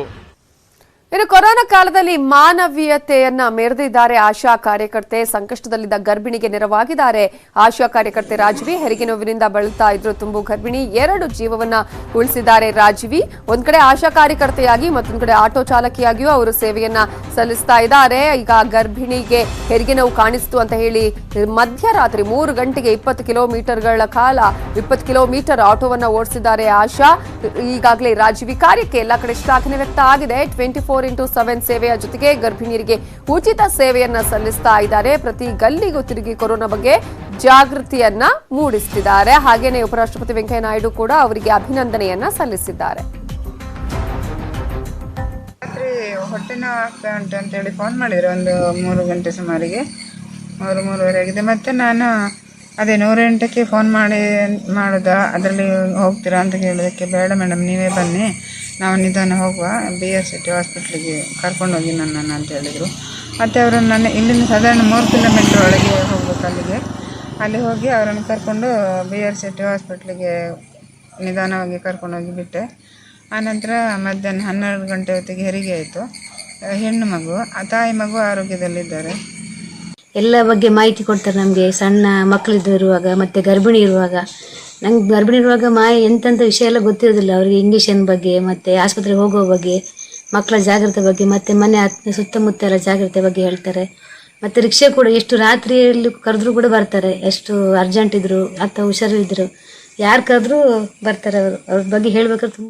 Speaker 1: ಇನ್ನು ಕೊರೋನಾ ಕಾಲದಲ್ಲಿ ಮಾನವೀಯತೆಯನ್ನ ಮೆರೆದಿದ್ದಾರೆ. ಆಶಾ ಕಾರ್ಯಕರ್ತೆ ಸಂಕಷ್ಟದಲ್ಲಿದ್ದ ಗರ್ಭಿಣಿಗೆ ನೆರವಾಗಿದ್ದಾರೆ. ಆಶಾ ಕಾರ್ಯಕರ್ತೆ ರಾಜ್ವಿ ಹೆರಿಗೆ ನೋವಿನಿಂದ ಬಳಲ್ತಾ ಇದ್ರು ತುಂಬು ಗರ್ಭಿಣಿ. ಎರಡು ಜೀವವನ್ನ ಉಳಿಸಿದ್ದಾರೆ ರಾಜ್ವಿ. ಒಂದ್ ಕಡೆ ಆಶಾ ಕಾರ್ಯಕರ್ತೆಯಾಗಿ, ಮತ್ತೊಂದ್ ಕಡೆ ಆಟೋ ಚಾಲಕಿಯಾಗಿಯೂ ಅವರು ಸೇವೆಯನ್ನ ಸಲ್ಲಿಸ್ತಾ ಇದ್ದಾರೆ. ಈಗ ಗರ್ಭಿಣಿಗೆ ಹೆರಿಗೆ ನೋವು ಕಾಣಿಸ್ತು ಅಂತ ಹೇಳಿ ಮಧ್ಯರಾತ್ರಿ ಮೂರು ಗಂಟೆಗೆ ಇಪ್ಪತ್ತು ಕಿಲೋಮೀಟರ್ಗಳ ಕಾಲ ಇಪ್ಪತ್ತು ಕಿಲೋಮೀಟರ್ ಆಟೋವನ್ನ ಓಡಿಸಿದ್ದಾರೆ ಆಶಾ. ಈಗಾಗಲೇ ರಾಜ್ವಿ ಕಾರ್ಯಕ್ಕೆ ಎಲ್ಲಾ ಕಡೆ ಶ್ಲಾಘನೆ ವ್ಯಕ್ತ ಆಗಿದೆ. ಟ್ವೆಂಟಿ ಫೋರ್ ಇಂಟು ಸೆವೆನ್ ಸೇವೆಯ ಜೊತೆಗೆ ಗರ್ಭಿಣಿಯರಿಗೆ ಉಚಿತ ಸೇವೆಯನ್ನ ಸಲ್ಲಿಸ್ತಾ ಇದ್ದಾರೆ ಪ್ರತಿ ಗಲ್ಲಿಗೂ ತಿರುಗಿ ಕೊರೋನಾ ಬಗ್ಗೆ ಜಾಗೃತಿಯನ್ನ ಮೂಡಿಸುತ್ತಿದ್ದಾರೆ ಹಾಗೆಯೇ ಉಪರಾಷ್ಟ್ರಪತಿ ವೆಂಕಯ್ಯ ನಾಯ್ಡು ಕೂಡ ಅವರಿಗೆ ಅಭಿನಂದನೆಯನ್ನ ಸಲ್ಲಿಸಿದ್ದಾರೆ
Speaker 13: ರಾತ್ರಿ ಹೊಟ್ಟೆ ನೋವು ಆಗ್ತಾ ಉಂಟು ಅಂತೇಳಿ ಫೋನ್ ಮಾಡಿದ್ರು ಒಂದು ಮೂರು ಗಂಟೆ ಸುಮಾರಿಗೆ ಮೂರು ಮೂರುವರೆ ಆಗಿದೆ ಮತ್ತೆ ನಾನು ಅದೇ ನೂರ ಎಂಟಕ್ಕೆ ಫೋನ್ ಮಾಡಿ ಮಾಡೋದಾ ಅದರಲ್ಲಿ ಹೋಗ್ತೀರಾ ಅಂತ ಕೇಳೋದಕ್ಕೆ ಬೇಡ ಮೇಡಮ್ ನೀವೇ ಬನ್ನಿ ನಾವು ನಿಧಾನ ಹೋಗುವ, ಬಿ ಆರ್ ಸಿಟಿ ಹಾಸ್ಪಿಟ್ಲಿಗೆ ಕರ್ಕೊಂಡೋಗಿ ನನ್ನನ್ನು ಅಂತ ಹೇಳಿದರು. ಮತ್ತು ಅವರನ್ನು ನನ್ನ ಇಲ್ಲಿಂದ ಸಾಧಾರಣ ಮೂರು ಕಿಲೋಮೀಟ್ರ್ ಒಳಗೆ ಹೋಗ್ಬೇಕು ಅಲ್ಲಿಗೆ. ಅಲ್ಲಿ ಹೋಗಿ ಅವರನ್ನು ಕರ್ಕೊಂಡು ಬಿ ಆರ್ ಸಿ ಟಿ ಹಾಸ್ಪಿಟ್ಲಿಗೆ ನಿಧಾನವಾಗಿ ಕರ್ಕೊಂಡೋಗಿ ಬಿಟ್ಟೆ. ಆನಂತರ ಮಧ್ಯಾಹ್ನ ಹನ್ನೆರಡು ಗಂಟೆ ಹೊತ್ತಿಗೆ ಹೆರಿಗೆ ಆಯಿತು. ಹೆಣ್ಣು ಮಗು, ಆ ತಾಯಿ ಮಗು ಆರೋಗ್ಯದಲ್ಲಿದ್ದಾರೆ.
Speaker 14: ಎಲ್ಲ ಬಗ್ಗೆ ಮಾಹಿತಿ ಕೊಡ್ತಾರೆ ನಮಗೆ. ಸಣ್ಣ ಮಕ್ಕಳಿದ್ದು ಇರುವಾಗ ಮತ್ತು ಗರ್ಭಿಣಿ ಇರುವಾಗ. ನಂಗೆ ಗರ್ಭಿಣಿ ಇರುವಾಗ ಮಾಯ ಎಂತೆಂಥ ವಿಷಯ ಎಲ್ಲ ಗೊತ್ತಿರೋದಿಲ್ಲ. ಅವರಿಗೆ ಇಂಜೆಕ್ಷನ್ ಬಗ್ಗೆ, ಮತ್ತು ಆಸ್ಪತ್ರೆಗೆ ಹೋಗೋ ಬಗ್ಗೆ ಮಕ್ಕಳ ಜಾಗ್ರತೆ ಬಗ್ಗೆ, ಮತ್ತು ಮನೆ ಸುತ್ತಮುತ್ತ ಎಲ್ಲ ಜಾಗ್ರತೆ ಬಗ್ಗೆ ಹೇಳ್ತಾರೆ. ಮತ್ತು ರಿಕ್ಷೆ ಕೂಡ ಎಷ್ಟು ರಾತ್ರಿಯಲ್ಲಿ ಕರೆದ್ರೂ ಕೂಡ ಬರ್ತಾರೆ. ಎಷ್ಟು ಅರ್ಜೆಂಟ್ ಇದ್ರು ಅಥವಾ ಹುಷಾರಿದ್ರು ಯಾರು ಕರೆದ್ರೂ ಬರ್ತಾರೆ ಅವರು. ಅವ್ರ ಬಗ್ಗೆ ಹೇಳ್ಬೇಕಾದ್ರೆ ತುಂಬ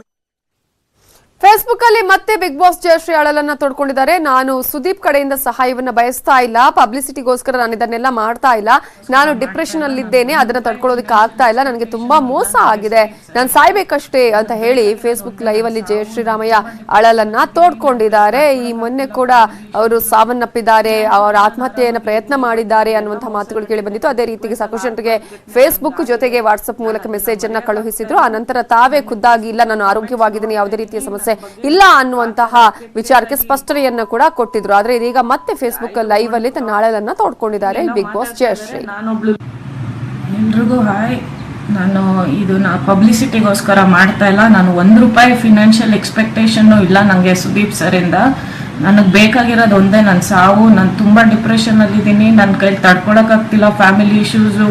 Speaker 1: ಫೇಸ್ಬುಕ್ ಅಲ್ಲಿ ಮತ್ತೆ ಬಿಗ್ ಬಾಸ್ ಜಯಶ್ರೀ ಅಳಲನ್ನ ತೊಡ್ಕೊಂಡಿದ್ದಾರೆ. ನಾನು ಸುದೀಪ್ ಕಡೆಯಿಂದ ಸಹಾಯವನ್ನ ಬಯಸ್ತಾ ಇಲ್ಲ. ಪಬ್ಲಿಸಿಟಿಗೋಸ್ಕರ ನಾನು ಇದನ್ನೆಲ್ಲ ಮಾಡ್ತಾ ಇಲ್ಲ. ನಾನು ಡಿಪ್ರೆಷನ್ ಅಲ್ಲಿ ಇದ್ದೇನೆ ಅದನ್ನ ತಡ್ಕೊಳ್ಳೋದಕ್ಕೆ ಆಗ್ತಾ ಇಲ್ಲ. ನನಗೆ ತುಂಬಾ ಮೋಸ ಆಗಿದೆ. ನಾನು ಸಾಯ್ಬೇಕಷ್ಟೇ ಅಂತ ಹೇಳಿ ಫೇಸ್ಬುಕ್ ಲೈವ್ ಅಲ್ಲಿ ಜಯಶ್ರೀರಾಮಯ್ಯ ಅಳಲನ್ನ ತೋಡ್ಕೊಂಡಿದ್ದಾರೆ. ಈ ಮೊನ್ನೆ ಕೂಡ ಅವರು ಸಾವನ್ನಪ್ಪಿದ್ದಾರೆ. ಅವರ ಆತ್ಮಹತ್ಯೆಯನ್ನು ಪ್ರಯತ್ನ ಮಾಡಿದ್ದಾರೆ ಅನ್ನುವಂಥ ಮಾತುಗಳು ಕೇಳಿ ಬಂದಿತ್ತು. ಅದೇ ರೀತಿಗೆ ಸಾಕಷ್ಟು ಜನರಿಗೆ ಫೇಸ್ಬುಕ್ ಜೊತೆಗೆ ವಾಟ್ಸ್ಆಪ್ ಮೂಲಕ ಮೆಸೇಜ್ ಅನ್ನ ಕಳುಹಿಸಿದ್ರು. ಆ ನಂತರ ತಾವೇ ಖುದ್ದಾಗಿ ಇಲ್ಲ. ನಾನು ಆರೋಗ್ಯವಾಗಿದ್ದೇನೆ. ಯಾವುದೇ ರೀತಿಯ ಸಮಸ್ಯೆ ಇಲ್ಲ ಅನ್ನುವಂತಹ ವಿಚಾರಕ್ಕೆ ಸ್ಪಷ್ಟನೆಯನ್ನ ಕೂಡ ಕೊಟ್ಟಿದ್ರು. ಆದ್ರೆ ಇದೀಗ ಮತ್ತೆ ಫೇಸ್ಬುಕ್ ಲೈವ್ ಅಲ್ಲಿ ತನ್ನ ಅಳಲನ್ನ ತೋಡ್ಕೊಂಡಿದ್ದಾರೆ ಬಿಗ್ ಬಾಸ್ ಜಯಶ್ರೀ
Speaker 15: ಎಲ್ರಿಗೂ ಹಾಯ್ ನಾನು ಇದು ನಾ ಪಬ್ಲಿಸಿಟಿಗೋಸ್ಕರ ಮಾಡ್ತಾ ಇಲ್ಲ. ನಾನು ಒಂದು ರೂಪಾಯಿ ಫಿನಾನ್ಷಿಯಲ್ ಎಕ್ಸ್ಪೆಕ್ಟೇಷನ್ನು ಇಲ್ಲ ನನಗೆ ಸುದೀಪ್ ಸರಿಂದ ನನಗೆ ಬೇಕಾಗಿರೋದು ಒಂದೇ ನನ್ನ ಸಾವು. ನಾನು ತುಂಬ ಡಿಪ್ರೆಷನಲ್ಲಿದ್ದೀನಿ ನನ್ನ ಕೈಲಿ ತಡ್ಕೊಳಕ್ಕಾಗ್ತಿಲ್ಲ ಫ್ಯಾಮಿಲಿ ಇಶ್ಯೂಸು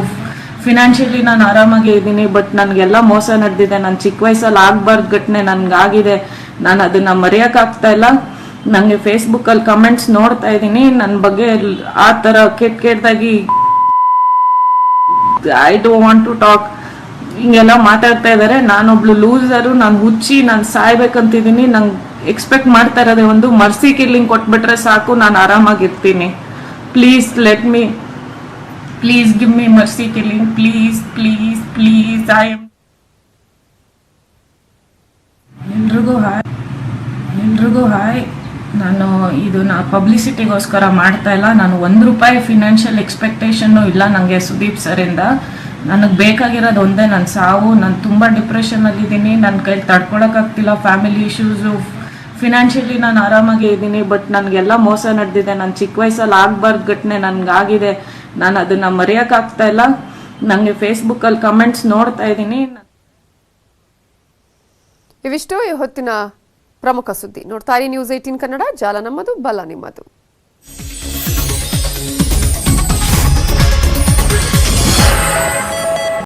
Speaker 15: ಫಿನಾನ್ಷಿಯಲಿ ನಾನು ಆರಾಮಾಗಿ ಇದ್ದೀನಿ ಬಟ್ ನನಗೆಲ್ಲ ಮೋಸ ನಡೆದಿದೆ. ನಾನು ಚಿಕ್ಕ ವಯಸ್ಸಲ್ಲಿ ಆಗಬಾರ್ದು ಘಟನೆ ನನಗಾಗಿದೆ. ನಾನು ಅದನ್ನು ಮರೆಯೋಕ್ಕಾಗ್ತಾ ಇಲ್ಲ. ನನಗೆ ಫೇಸ್ಬುಕ್ಕಲ್ಲಿ ಕಮೆಂಟ್ಸ್ ನೋಡ್ತಾ ಇದ್ದೀನಿ. ನನ್ನ ಬಗ್ಗೆ ಆ ಥರ ಕೆಟ್ಟ ಕೆಟ್ಟದಾಗಿ I do want to talk ಹಿಂಗೆಲ್ಲ ಮಾತಾಡ್ತಾ ಇದ್ದಾರೆ ನಾನೊಬ್ಳು ಲೂಸರು ನಾನು ಹುಚ್ಚಿ, ನಾನು ಸಾಯ್ಬೇಕಂತಿದ್ದೀನಿ. ನಂಗೆ ಎಕ್ಸ್ಪೆಕ್ಟ್ ಮಾಡ್ತಾ ಇರೋದೇ ಒಂದು ಮರ್ಸಿ ಕಿಲ್ಲಿಂಗ್ ಕೊಟ್ಬಿಟ್ರೆ ಸಾಕು. ನಾನು ಆರಾಮಾಗಿರ್ತೀನಿ. Please let me please give me mercy killing. Please please please I am. ಎಲ್ರಿಗೂ ಹಾಯ್. ಎಲ್ರಿಗೂ ಹಾಯ್. ನಾನು ಇದು ನಾ ಪಬ್ಲಿಸಿಟಿಗೋಸ್ಕರ ಮಾಡ್ತಾ ಇಲ್ಲ. ನಾನು ಒಂದು ರೂಪಾಯಿ ಫಿನಾನ್ಷಿಯಲ್ ಎಕ್ಸ್ಪೆಕ್ಟೇಷನ್ನು ಇಲ್ಲ ನನಗೆ ಸುದೀಪ್ ಸರಿಂದ ನನಗೆ ಬೇಕಾಗಿರೋದು ಒಂದೇ ನನ್ನ ಸಾವು. ನಾನು ತುಂಬ ಡಿಪ್ರೆಷನಲ್ಲಿದ್ದೀನಿ ನನ್ನ ಕೈಲಿ ತಡ್ಕೊಳಕ್ಕಾಗ್ತಿಲ್ಲ ಫ್ಯಾಮಿಲಿ ಇಶ್ಯೂಸು ಫಿನಾನ್ಷಿಯಲಿ ನಾನು ಆರಾಮಾಗೇ ಇದ್ದೀನಿ ಬಟ್ ನನಗೆಲ್ಲ ಮೋಸ ನಡೆದಿದೆ. ನಾನು ಚಿಕ್ಕ ವಯಸ್ಸಲ್ಲಿ ಆಗಬಾರ್ದು ಘಟನೆ ನನಗಾಗಿದೆ. ನಾನು ಅದನ್ನು ಮರೆಯೋಕ್ಕಾಗ್ತಾ ಇಲ್ಲ. ನನಗೆ ಫೇಸ್ಬುಕ್ಕಲ್ಲಿ ಕಮೆಂಟ್ಸ್ ನೋಡ್ತಾ ಇದ್ದೀನಿ.
Speaker 1: ಇವಿಷ್ಟು ಈ ಹೊತ್ತಿನ ಪ್ರಮುಖ ಸುದ್ದಿ. ನೋಡ್ತಾ ಇರಿ ನ್ಯೂಸ್ ಏಟೀನ್ ಕನ್ನಡ, ಜಾಲ ನಮ್ಮದು, ಬಲ ನಿಮ್ಮದು.